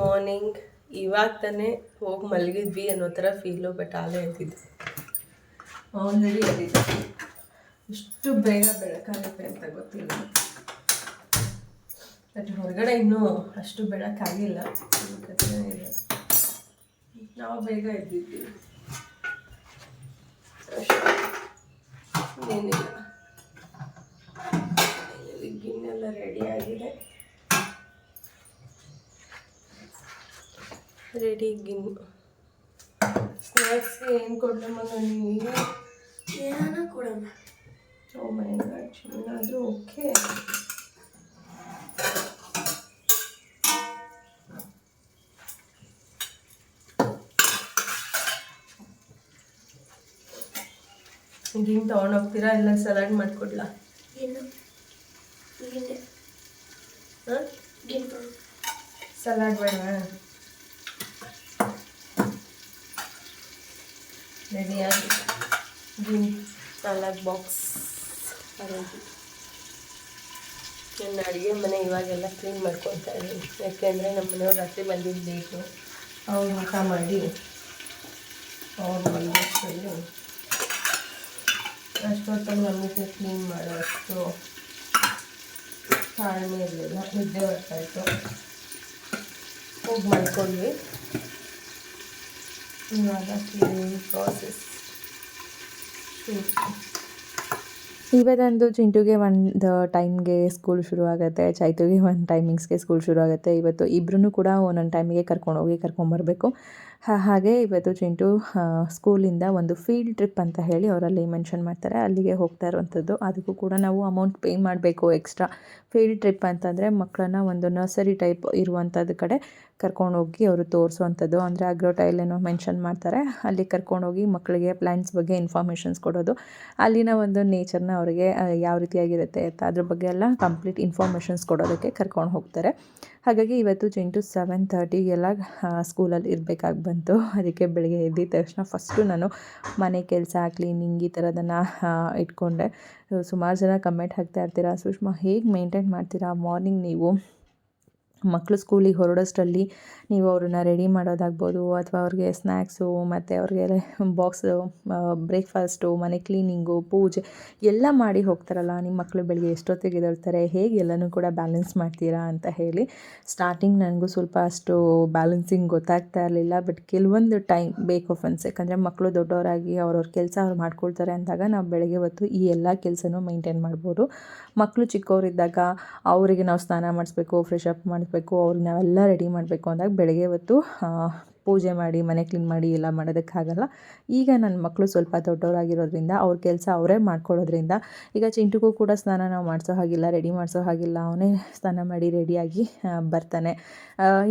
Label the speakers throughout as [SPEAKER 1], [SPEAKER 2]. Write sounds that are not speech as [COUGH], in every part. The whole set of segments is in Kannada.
[SPEAKER 1] ಮಾರ್ನಿಂಗ್ ಇವಾಗ ತಾನೇ ಹೋಗಿ ಮಲಗಿದ್ವಿ ಅನ್ನೋ ಥರ ಫೀಲು ಬಟ್ ಆಲೇ ಎದ್ದಿದ್ದು ಆಲ್ರೆಡಿ ಎದ್ದಿದ್ದೆ. ಇಷ್ಟು ಬೇಗ ಬೆಳಕಾಗುತ್ತೆ ಅಂತ ಗೊತ್ತಿಲ್ಲ. ಬಟ್ ಹೊರಗಡೆ ಇನ್ನೂ ಅಷ್ಟು ಬೆಳಕಾಗಿಲ್ಲ. ನಾವು ಬೇಗ ಎದ್ದಿದ್ದೀವಿ ಅಷ್ಟೇ. ಏನಿಲ್ಲ ಗಿನ್ನೆಲ್ಲ ರೆಡಿ ಆಗಿದೆ. ರೆಡಿ ಗಿನ್ ಸ್ನ್ಯಾಕ್ಸ್ಗೆ ಏನು ಕೊಡಲಮ್ಮ ನನಗೆ?
[SPEAKER 2] ಏನಾನ ಕೊಡಮ್ಮ.
[SPEAKER 1] ಓ ಮೈ ಗಾಡ್ ಏನಾದರೂ ಓಕೆ ಗಿನ್ ತೊಗೊಂಡೋಗ್ತೀರಾ ಇಲ್ಲ ಸಲಾಡ್ ಮಾಡಿಕೊಡ್ಲಾ?
[SPEAKER 2] ಏನು ಗಿಂಡೆ
[SPEAKER 1] ಹಾಂ?
[SPEAKER 2] ಗಿಂಡು
[SPEAKER 1] ಸಲಾಡ್ ಬೇಡವಾ ಗ್ರೀನ್ ಸಲಾಡ್ ಬಾಕ್ಸ್ ಅರೇಂಜ್ ನನ್ನ ಅಡುಗೆ ಮನೆ ಇವಾಗೆಲ್ಲ ಕ್ಲೀನ್ ಮಾಡ್ಕೊತಾ ಇದ್ದೀನಿ. ಯಾಕೆಂದರೆ ನಮ್ಮ ಮನೆಯವ್ರು ರಾತ್ರಿ ಬಂದಿದ್ದು ಬೇಕು ಅವ್ರು ಊಟ ಮಾಡಿ ಅವ್ರು ಮಲಗೋಷ್ಟರಲ್ಲಿ ಅಷ್ಟೊತ್ತಲ್ಲಿ ನಮಗೆ ಕ್ಲೀನ್ ಮಾಡೋ ಅಷ್ಟು ತಾಳ್ಮೆ ಇರಲಿಲ್ಲ. ನಿದ್ದೆ ಬರ್ತಾಯಿತ್ತು ಹೋಗಿ ಮಾಡ್ಕೊಂಡ್ವಿ
[SPEAKER 3] ಇವತ್ತಂದು ಚಿಂಟುಗೆ ಒಂದು ಟೈಮ್ಗೆ ಸ್ಕೂಲ್ ಶುರು ಆಗುತ್ತೆ ಚೈತುಗೆ ಒಂದು ಟೈಮಿಂಗ್ಸ್ಗೆ ಸ್ಕೂಲ್ ಶುರು ಆಗುತ್ತೆ ಇವತ್ತು ಇಬ್ಬರೂ ಕೂಡ ಒಂದೊಂದು ಟೈಮಿಗೆ ಕರ್ಕೊಂಡೋಗಿ ಕರ್ಕೊಂಬರ್ಬೇಕು. ಹಾಗೆ ಇವತ್ತು ಚಿಂಟು ಸ್ಕೂಲಿಂದ ಒಂದು ಫೀಲ್ಡ್ ಟ್ರಿಪ್ ಅಂತ ಹೇಳಿ ಅವರಲ್ಲಿ ಮೆನ್ಷನ್ ಮಾಡ್ತಾರೆ. ಅಲ್ಲಿಗೆ ಹೋಗ್ತಾ ಇರುವಂಥದ್ದು. ಅದಕ್ಕೂ ಕೂಡ ನಾವು ಅಮೌಂಟ್ ಪೇ ಮಾಡಬೇಕು ಎಕ್ಸ್ಟ್ರಾ ಫೀಲ್ಡ್ ಟ್ರಿಪ್ ಅಂತಂದರೆ ಮಕ್ಕಳನ್ನ ಒಂದು ನರ್ಸರಿ ಟೈಪ್ ಇರುವಂಥದ್ದು ಕಡೆ ಕರ್ಕೊಂಡು ಹೋಗಿ ಅವರು ತೋರಿಸುವಂಥದ್ದು. ಅಂದರೆ ಅಗ್ರೋಟೈಲ್ ಏನೋ ಮೆನ್ಷನ್ ಮಾಡ್ತಾರೆ. ಅಲ್ಲಿ ಕರ್ಕೊಂಡೋಗಿ ಮಕ್ಕಳಿಗೆ ಪ್ಲ್ಯಾಂಟ್ಸ್ ಬಗ್ಗೆ ಇನ್ಫಾರ್ಮೇಷನ್ಸ್ ಕೊಡೋದು. ಅಲ್ಲಿನ ಒಂದು ನೇಚರ್ನ ಅವರಿಗೆ ಯಾವ ರೀತಿಯಾಗಿರುತ್ತೆ ಅಂತ ಅದ್ರ ಬಗ್ಗೆ ಎಲ್ಲ ಕಂಪ್ಲೀಟ್ ಇನ್ಫಾರ್ಮೇಷನ್ಸ್ ಕೊಡೋದಕ್ಕೆ ಕರ್ಕೊಂಡು ಹೋಗ್ತಾರೆ. ಹಾಗಾಗಿ ಇವತ್ತು ಚಿಂಟು ಸೆವೆನ್ ತರ್ಟಿಗೆಲ್ಲ ಸ್ಕೂಲಲ್ಲಿ ಇರಬೇಕಾಗಿ ಬಂತು. ಅದಕ್ಕೆ ಬೆಳಿಗ್ಗೆ ಎದ್ದಿದ ತಕ್ಷಣ ಫಸ್ಟು ನಾನು ಮನೆ ಕೆಲಸ, ಕ್ಲೀನಿಂಗ್ ಈ ಥರದನ್ನು ಇಟ್ಕೊಂಡೆ. ಸುಮಾರು ಜನ ಕಮೆಂಟ್ ಹಾಕ್ತಾ ಇರ್ತೀರಾ, ಸುಷ್ಮಾ ಹೇಗೆ ಮೇಂಟೈನ್ ಮಾಡ್ತೀರಾ? ಮಾರ್ನಿಂಗ್ ನೀವು? ಮಕ್ಕಳು ಸ್ಕೂಲಿಗೆ ಹೊರಡೋಷ್ಟರಲ್ಲಿ ನೀವು ಅವ್ರನ್ನ ರೆಡಿ ಮಾಡೋದಾಗ್ಬೋದು ಅಥವಾ ಅವ್ರಿಗೆ ಸ್ನ್ಯಾಕ್ಸು ಮತ್ತು ಅವ್ರಿಗೆ [LAUGHS] ಬಾಕ್ಸು ಬ್ರೇಕ್ಫಾಸ್ಟು, ಮನೆ ಕ್ಲೀನಿಂಗು, ಪೂಜೆ ಎಲ್ಲ ಮಾಡಿ ಹೋಗ್ತಾರಲ್ಲ, ನಿಮ್ಮ ಮಕ್ಕಳು ಬೆಳಿಗ್ಗೆ ಎಷ್ಟೊತ್ತಿಗೆ ಎದ್ದೇಳ್ತಾರೆ, ಹೇಗೆ ಎಲ್ಲನೂ ಕೂಡ ಬ್ಯಾಲೆನ್ಸ್ ಮಾಡ್ತೀರಾ ಅಂತ ಹೇಳಿ ಸ್ಟಾರ್ಟಿಂಗ್ ನನಗೂ ಸ್ವಲ್ಪ ಅಷ್ಟು ಬ್ಯಾಲೆನ್ಸಿಂಗ್ ಗೊತ್ತಾಗ್ತಾ ಇರಲಿಲ್ಲ ಬಟ್ ಕೆಲವೊಂದು ಟೈಮ್ ಬೇಕು ಫ್ರೆಂಡ್ಸ್ ಯಾಕಂದರೆ ಮಕ್ಕಳು ದೊಡ್ಡವರಾಗಿ ಅವ್ರವ್ರ ಕೆಲಸ ಅವ್ರು ಮಾಡ್ಕೊಳ್ತಾರೆ ಅಂದಾಗ ನಾವು ಬೆಳಗ್ಗೆ ಹೊತ್ತು ಈ ಎಲ್ಲ ಕೆಲಸನೂ ಮೈಂಟೈನ್ ಮಾಡ್ಬೋದು. ಮಕ್ಕಳು ಚಿಕ್ಕವರಿದ್ದಾಗ ಅವರಿಗೆ ನಾವು ಸ್ನಾನ ಮಾಡಿಸ್ಬೇಕು ಫ್ರೆಶ್ ಅಪ್ ಮಾಡಿಸ್ಬೇಕು ಅವ್ರಿಗೆ ನಾವೆಲ್ಲ ರೆಡಿ ಮಾಡಬೇಕು ಅಂದಾಗ ಬೆಳಗ್ಗೆ ಹೊತ್ತು ಪೂಜೆ ಮಾಡಿ, ಮನೆ ಕ್ಲೀನ್ ಮಾಡಿ ಎಲ್ಲ ಮಾಡೋದಕ್ಕಾಗಲ್ಲ. ಈಗ ನನ್ನ ಮಕ್ಕಳು ಸ್ವಲ್ಪ ದೊಡ್ಡವರಾಗಿರೋದ್ರಿಂದ ಅವ್ರ ಕೆಲಸ ಅವರೇ ಮಾಡ್ಕೊಳ್ಳೋದ್ರಿಂದ ಈಗ ಚಿಂಟುಗೂ ಕೂಡ ಸ್ನಾನ ನಾವು ಮಾಡಿಸೋ ಹಾಗಿಲ್ಲ ರೆಡಿ ಮಾಡಿಸೋ ಹಾಗಿಲ್ಲ. ಅವನೇ ಸ್ನಾನ ಮಾಡಿ ರೆಡಿಯಾಗಿ ಬರ್ತಾನೆ.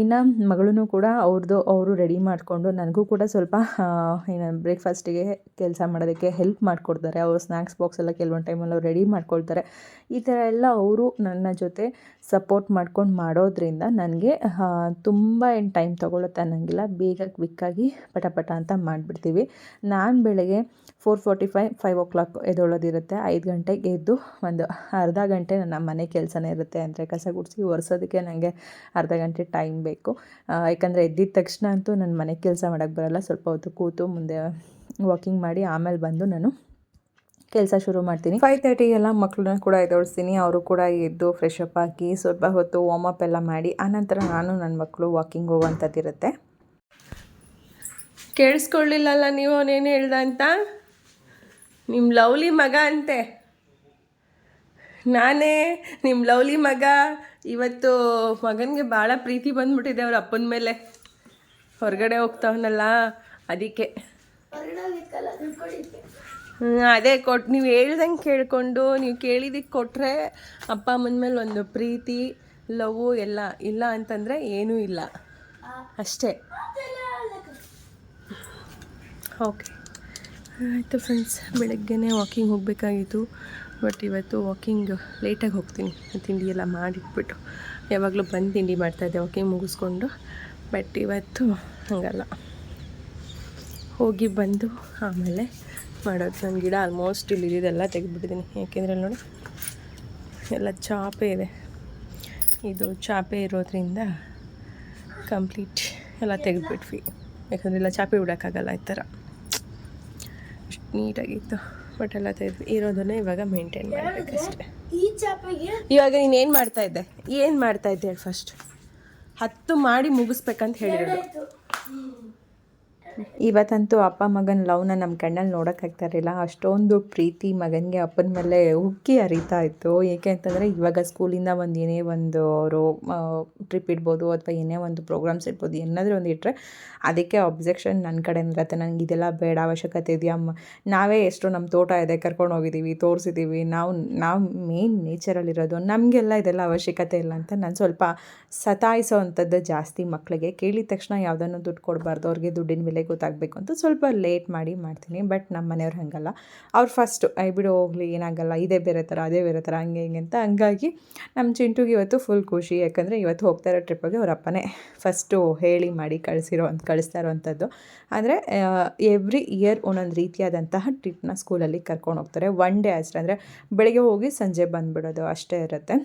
[SPEAKER 3] ಇನ್ನು ಮಗಳೂ ಕೂಡ ಅವ್ರದ್ದು ಅವರು ರೆಡಿ ಮಾಡಿಕೊಂಡು ನನಗೂ ಕೂಡ ಸ್ವಲ್ಪ ಏನು ಬ್ರೇಕ್ಫಾಸ್ಟಿಗೆ ಕೆಲಸ ಮಾಡೋದಕ್ಕೆ ಹೆಲ್ಪ್ ಮಾಡಿಕೊಡ್ತಾರೆ. ಅವರು ಸ್ನ್ಯಾಕ್ಸ್ ಬಾಕ್ಸ್ ಎಲ್ಲ ಕೆಲವೊಂದು ಟೈಮಲ್ಲಿ ಅವ್ರು ರೆಡಿ ಮಾಡ್ಕೊಳ್ತಾರೆ. ಈ ಥರ ಎಲ್ಲ ಅವರು ನನ್ನ ಜೊತೆ ಸಪೋರ್ಟ್ ಮಾಡ್ಕೊಂಡು ಮಾಡೋದ್ರಿಂದ ನನಗೆ ತುಂಬ ಏನು ಟೈಮ್ ತೊಗೊಳುತ್ತೆ ಅನ್ನೋಂಗಿಲ್ಲ. ಬೇಗ ಕ್ವಿಕ್ಕಾಗಿ ಪಟ ಪಟ ಅಂತ ಮಾಡಿಬಿಡ್ತೀವಿ. ನಾನು ಬೆಳಗ್ಗೆ four forty five five o'clock ಎದ್ದೊಳೋದಿರುತ್ತೆ. ಐದು ಗಂಟೆಗೆ ಎದ್ದು ಒಂದು ಅರ್ಧ ಗಂಟೆ ನನ್ನ ಮನೆ ಕೆಲಸನೇ ಇರುತ್ತೆ. ಅಂದರೆ ಕಸ ಗುಡಿಸಿ ಒರೆಸೋದಕ್ಕೆ ನನಗೆ ಅರ್ಧ ಗಂಟೆ ಟೈಮ್ ಬೇಕು. ಯಾಕಂದರೆ ಎದ್ದಿದ ತಕ್ಷಣ ಅಂತೂ ನನ್ನ ಮನೆ ಕೆಲಸ ಮಾಡೋಕ್ಕೆ ಬರೋಲ್ಲ. ಸ್ವಲ್ಪ ಹೊತ್ತು ಕೂತು ಮುಂದೆ ವಾಕಿಂಗ್ ಮಾಡಿ ಆಮೇಲೆ ಬಂದು ನಾನು ಕೆಲಸ ಶುರು ಮಾಡ್ತೀನಿ. ಫೈವ್ ತರ್ಟಿಗೆಲ್ಲ ಮಕ್ಕಳನ್ನ ಕೂಡ ಎದೋಡಿಸ್ತೀನಿ ಅವರು ಕೂಡ ಎದ್ದು ಫ್ರೆಶ್ ಅಪ್ ಹಾಕಿ ಸ್ವಲ್ಪ ಹೊತ್ತು ವಾಮಪ್ ಎಲ್ಲ ಮಾಡಿ, ಆನಂತರ ನಾನು ನನ್ನ ಮಕ್ಕಳು ವಾಕಿಂಗ್ ಹೋಗುವಂಥದ್ದಿರುತ್ತೆ.
[SPEAKER 1] ಕೇಳಿಸ್ಕೊಳ್ಳಿಲ್ಲಲ್ಲ ನೀವು, ಅವನೇನು ಹೇಳ್ದ ಅಂತ? ನಿಮ್ಮ ಲವ್ಲಿ ಮಗ ಅಂತೆ. ನಾನೇ ನಿಮ್ಮ ಲವ್ಲಿ ಮಗ. ಇವತ್ತು ಮಗನಿಗೆ ಭಾಳ ಪ್ರೀತಿ ಬಂದ್ಬಿಟ್ಟಿದೆ ಅವ್ರ ಅಪ್ಪನ ಮೇಲೆ. ಹೊರಗಡೆ ಹೋಗ್ತಾವನಲ್ಲ, ಅದಕ್ಕೆ. ಅದೇ ಕೊಟ್ಟು ನೀವು ಹೇಳ್ದಂಗೆ ಕೇಳಿಕೊಂಡು, ನೀವು ಕೇಳಿದಕ್ಕೆ ಕೊಟ್ಟರೆ ಅಪ್ಪ ಅಮ್ಮನ ಮೇಲೆ ಒಂದು ಪ್ರೀತಿ ಲವ್ ಎಲ್ಲ ಇಲ್ಲ ಅಂತಂದರೆ ಏನೂ ಇಲ್ಲ. ಅಷ್ಟೇ. ಓಕೆ. ಆಯಿತು ಫ್ರೆಂಡ್ಸ್ ಬೆಳಗ್ಗೆನೇ ವಾಕಿಂಗ್ ಹೋಗಬೇಕಾಗಿತ್ತು ಬಟ್ ಇವತ್ತು ವಾಕಿಂಗ್ ಲೇಟಾಗಿ ಹೋಗ್ತೀನಿ. ತಿಂಡಿ ಎಲ್ಲ ಮಾಡಿಟ್ಬಿಟ್ಟು. ಯಾವಾಗಲೂ ಬಂದು ತಿಂಡಿ ಮಾಡ್ತಾಯಿದ್ದೆ ವಾಕಿಂಗ್ ಮುಗಿಸ್ಕೊಂಡು ಬಟ್ ಇವತ್ತು ಹಾಗಲ್ಲ. ಹೋಗಿ ಬಂದು ಆಮೇಲೆ ಮಾಡೋದು. ನನ್ನ ಗಿಡ ಆಲ್ಮೋಸ್ಟ್ ಇಲ್ಲಿ ಇದೆಲ್ಲ ತೆಗೆದ್ಬಿಟ್ಟಿದ್ದೀನಿ ಯಾಕೆಂದರೆ ನೋಡಿ ಎಲ್ಲ ಚಾಪೆ ಇದೆ. ಇದು ಚಾಪೆ ಇರೋದ್ರಿಂದ ಕಂಪ್ಲೀಟ್ ಎಲ್ಲ ತೆಗೆದುಬಿಟ್ವಿ. ಯಾಕಂದರೆ ಎಲ್ಲ ಚಾಪೆ ಬಿಡೋಕ್ಕಾಗಲ್ಲ ಈ ಥರ. ನೀಟಾಗಿತ್ತು. ಬಟ್ ಎಲ್ಲ ತೆಗೆದು ಇರೋದನ್ನ ಇವಾಗ ಮೇಂಟೈನ್ ಮಾಡಬೇಕಷ್ಟೆ. ಇವಾಗ ನೀನು ಏನು ಮಾಡ್ತಾ ಇದ್ದೆ? ಏನು ಮಾಡ್ತಾ ಇದ್ದೆ ಫಸ್ಟ್ ಹತ್ತು ಮಾಡಿ ಮುಗಿಸ್ಬೇಕಂತ ಹೇಳಿರೋದು.
[SPEAKER 3] ಇವತ್ತಂತೂ ಅಪ್ಪ ಮಗನ ಲವ್ನ ನಮ್ಮ ಕಣ್ಣಲ್ಲಿ ನೋಡೋಕ್ಕಾಗ್ತಾ ಇರಲಿಲ್ಲ ಅಷ್ಟೊಂದು ಪ್ರೀತಿ ಮಗನಿಗೆ ಅಪ್ಪನ ಮೇಲೆ ಉಕ್ಕಿ ಹರಿತಾ ಇತ್ತು. ಏಕೆ ಅಂತಂದರೆ ಇವಾಗ ಸ್ಕೂಲಿಂದ ಒಂದು ಏನೇ ಒಂದು ಅವರು ಟ್ರಿಪ್ ಇಡ್ಬೋದು ಅಥವಾ ಏನೇ ಒಂದು ಪ್ರೋಗ್ರಾಮ್ಸ್ ಇಡ್ಬೋದು, ಏನಾದರೂ ಒಂದು ಇಟ್ಟರೆ ಅದಕ್ಕೆ ಅಬ್ಜೆಕ್ಷನ್ ನನ್ನ ಕಡೆ ಇರುತ್ತೆ ನನಗೆ ಇದೆಲ್ಲ ಬೇಡ, ಅವಶ್ಯಕತೆ ಇದೆಯಾ? ನಾವೇ ಎಷ್ಟು ನಮ್ಮ ತೋಟ ಇದೆ, ಕರ್ಕೊಂಡು ಹೋಗಿದ್ದೀವಿ ತೋರಿಸಿದ್ದೀವಿ ನಾವು ನಾವು ಮೇನ್ ನೇಚರಲ್ಲಿರೋದು ನಮಗೆಲ್ಲ ಇದೆಲ್ಲ ಅವಶ್ಯಕತೆ ಇಲ್ಲ ಅಂತ ನಾನು ಸ್ವಲ್ಪ ಸತಾಯಿಸೋ ಅಂಥದ್ದು ಜಾಸ್ತಿ ಮಕ್ಕಳಿಗೆ ಕೇಳಿದ ತಕ್ಷಣ ಯಾವುದನ್ನು ದುಡ್ಡು ಕೊಡಬಾರ್ದು, ಅವ್ರಿಗೆ ದುಡ್ಡಿನ ಬೆಲೆ ಗೊತ್ತಾಗಬೇಕು ಅಂತ ಸ್ವಲ್ಪ ಲೇಟ್ ಮಾಡಿ ಮಾಡ್ತೀನಿ, ಬಟ್ ನಮ್ಮ ಮನೆಯವ್ರು ಹಾಗಲ್ಲ. ಅವ್ರು ಫಸ್ಟು ಬಿಡು, ಹೋಗಲಿ, ಏನಾಗಲ್ಲ, ಇದೇ ಬೇರೆ ಥರ, ಅದೇ ಬೇರೆ ಥರ, ಹಂಗೆ, ಹಿಂಗೆ ಅಂತ ಹಂಗಾಗಿ ನಮ್ಮ ಚಿಂಟುಗೆ ಇವತ್ತು ಫುಲ್ ಖುಷಿ. ಯಾಕಂದರೆ ಇವತ್ತು ಹೋಗ್ತಾ ಇರೋ ಟ್ರಿಪ್ಪಿಗೆ ಅವ್ರ ಅಪ್ಪನೇ ಫಸ್ಟು ಹೇಳಿ ಮಾಡಿ ಕಳಿಸಿರೋ ಅಂತ ಕಳಿಸ್ತಾ ಇರೋವಂಥದ್ದು. ಅಂದರೆ ಎವ್ರಿ ಇಯರ್ ಒಂದೊಂದು ರೀತಿಯಾದಂತಹ ಟ್ರಿಪ್ನ ಸ್ಕೂಲಲ್ಲಿ ಕರ್ಕೊಂಡು ಹೋಗ್ತಾರೆ. ಒನ್ ಡೇ ಅಷ್ಟೇ, ಅಂದರೆ ಬೆಳಗ್ಗೆ ಹೋಗಿ ಸಂಜೆ ಬಂದುಬಿಡೋದು ಅಷ್ಟೇ ಇರುತ್ತೆ.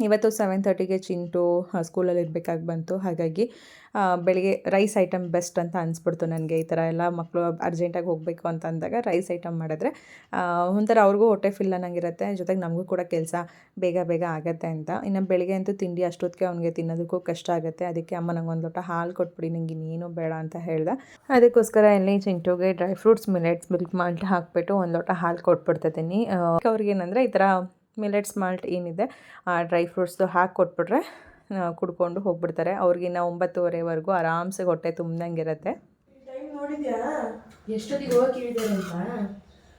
[SPEAKER 3] ಇವತ್ತು ಸೆವೆನ್ ತರ್ಟಿಗೆ ಚಿಂಟು ಸ್ಕೂಲಲ್ಲಿ ಇರಬೇಕಾಗಿ ಬಂತು. ಹಾಗಾಗಿ ಬೆಳಿಗ್ಗೆ ರೈಸ್ ಐಟಮ್ ಬೆಸ್ಟ್ ಅಂತ ಅನಿಸ್ಬಿಡ್ತು ನನಗೆ ಈ ಥರ ಎಲ್ಲ ಮಕ್ಕಳು ಅರ್ಜೆಂಟಾಗಿ ಹೋಗಬೇಕು ಅಂತ ಅಂದಾಗ ರೈಸ್ ಐಟಮ್ ಮಾಡಿದ್ರೆ ಒಂಥರ ಅವ್ರಿಗೂ ಹೊಟ್ಟೆ ಫಿಲ್ ಅನ್ನಂಗಿರುತ್ತೆ. ಜೊತೆಗೆ ನಮಗೂ ಕೂಡ ಕೆಲಸ ಬೇಗ ಬೇಗ ಆಗುತ್ತೆ ಅಂತ. ಇನ್ನು ಬೆಳಿಗ್ಗೆ ಅಂತೂ ತಿಂಡಿ ಅಷ್ಟೊತ್ತಿಗೆ ಅವ್ನಿಗೆ ತಿನ್ನೋದಕ್ಕೂ ಕಷ್ಟ ಆಗುತ್ತೆ. ಅದಕ್ಕೆ ಅಮ್ಮ ನಂಗೆ ಒಂದು ಲೋಟ ಹಾಲು ಕೊಟ್ಬಿಡಿ, ನಂಗೆ ಇನ್ನೇನು ಬೇಡ ಅಂತ ಹೇಳ್ದೆ. ಅದಕ್ಕೋಸ್ಕರ ಇಲ್ಲಿ ಚಿಂಟುಗೆ dry fruits millets milk malt ಹಾಕಿಬಿಟ್ಟು ಒಂದು ಲೋಟ ಹಾಲು ಕೊಟ್ಬಿಡ್ತಿದ್ದೀನಿ ಏನಂದರೆ ಈ ಥರ ಮಿಲೆಟ್ಸ್ ಮಾಲ್ಟ್ ಏನಿದೆ ಆ ಡ್ರೈ ಫ್ರೂಟ್ಸ್ದು ಹಾಕಿ ಕೊಟ್ಬಿಟ್ರೆ ಕುಡ್ಕೊಂಡು ಹೋಗ್ಬಿಡ್ತಾರೆ. ಅವ್ರಿಗಿನ್ನ ಒಂಬತ್ತುವರೆವರೆಗೂ ಆರಾಮ್ಸೆ ಹೊಟ್ಟೆ ತುಂಬ್ದಂಗಿರುತ್ತೆ
[SPEAKER 2] ಟೈಮ್ ನೋಡಿದ್ಯಾ?
[SPEAKER 1] ಎಷ್ಟೊತ್ತಿಗೆ ಹೋಗಿ ಇಳಿದಾರೆ ಅಂತ?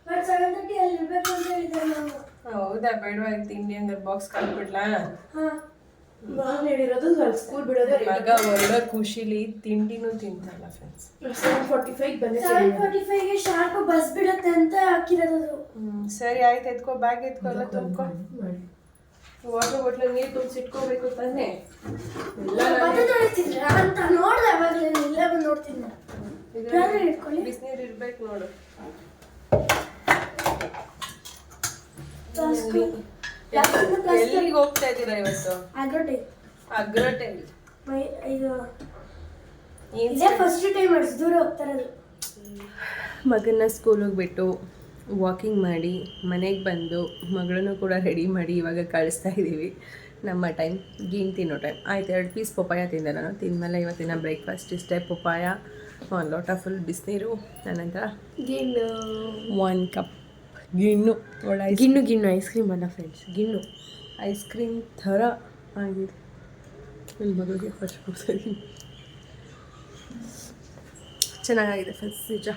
[SPEAKER 2] ಬಟ್ ಸೆವೆನ್ ತರ್ಟಿ ಅಲ್ಲಿ ಇರ್ಬೇಕು ಅಂತ ಹೇಳಿದ್ದಾರೆ ನಾವು
[SPEAKER 1] ಹೌದಾ? ಬೇಡವಾ ತಿಂಡಿ ಅಂದ್ರೆ ಬಾಕ್ಸ್ ಕಲ್ಬಿಡ್ಲಾ
[SPEAKER 2] ಹಾ ನಾನು ಹೇಳಿರೋದು ಸ್ಕೂಲ್ ಬಿಡೋದು
[SPEAKER 1] ಮಗ ಒಳ್ಳೆ ಖುಷಿಲಿ ತಿಂಡಿನೂ ತಿಂತಲ್ಲ ಫ್ರೆಂಡ್ಸ್
[SPEAKER 2] ಫಾರ್ಟಿ ಫೈವ್ ಬಂದೆ ಸೆವೆನ್ ಫಾರ್ಟಿ ಫೈವ್ಗೆ ಶಾರ್ಪ್ ಬಸ್ ಬಿಡುತ್ತೆ ಅಂತ ಹಾಕಿರೋದು.
[SPEAKER 1] ಸರಿ ಆಯ್ತು ಎತ್ಕೋ ಬ್ಯಾಗ್ ಎತ್ಕೋ ಎಲ್ಲ ತುಂಬ್ಕೊ. ವಾಟರ್ ಬಾಟ್ಲ್ ನೀರು ತುಂಬಿಸಿ ಇಟ್ಕೋಬೇಕು ತಾನೆ
[SPEAKER 2] ಅಂತ ನೋಡ್ದೆ ಅವಾಗಲೇ ಇಲ್ಲೇ ಬಂದು ನೋಡ್ತಿದ್ದೆ ಯಾರು ಇಟ್ಕೊಳ್ಳಿ?
[SPEAKER 1] ಬಿಸಿನೀರು ಇರ್ಬೇಕು ನೋಡು. ಎಲ್ಲಿಗೆ ಹೋಗ್ತಾ ಇದ್ದೀರಾ ಇವತ್ತು?
[SPEAKER 2] ಅಗ್ರೋಟೆ. ಇದು ಫಸ್ಟ್ ಟೈಮ್ ಅಷ್ಟು ದೂರ
[SPEAKER 1] ಮಗನ ಸ್ಕೂಲಿಗೆ ಬಿಟ್ಟು ವಾಕಿಂಗ್ ಮಾಡಿ ಮನೆಗೆ ಬಂದು ಮಗಳನ್ನು ಕೂಡ ರೆಡಿ ಮಾಡಿ ಇವಾಗ ಕಳಿಸ್ತಾ ಇದ್ದೀವಿ ನಮ್ಮ ಟೈಮ್ ಗೀನ್ ತಿನ್ನೋ ಟೈಮ್ ಆಯ್ತು ಎರಡು ಪೀಸ್ ಪಪ್ಪಾಯ ತಿಂದೆ ನಾನು. ತಿಂದಮೇಲೆ ಇವತ್ತಿನ ಬ್ರೇಕ್ಫಾಸ್ಟ್ ಇಷ್ಟೇ. ಪಪ್ಪಾಯ ಒಂದು ಲೋಟ ಫುಲ್ ಬಿಸಿನೀರು ಅನಂತರ
[SPEAKER 2] ಗಿಣ್ಣು
[SPEAKER 1] ಒನ್ ಕಪ್ ಗಿಣ್ಣು. ಒಳ್ಳೆ
[SPEAKER 2] ಗಿಣ್ಣು ಗಿಣ್ಣು ಐಸ್ ಕ್ರೀಮ್ ಅಲ್ಲ ಫ್ರೆಂಡ್ಸ್ ಗಿಣ್ಣು.
[SPEAKER 1] ಐಸ್ ಕ್ರೀಮ್ ಥರ ಆಗಿದೆ. ನನ್ನ ಮಗಳಿಗೆ ಫಸ್ಟ್ ಕೊಡ್ತಾಯಿದ್ದೀನಿ ಚೆನ್ನಾಗಿದೆ ಫ್ರೆಂಡ್ಸ್ ನಿಜ.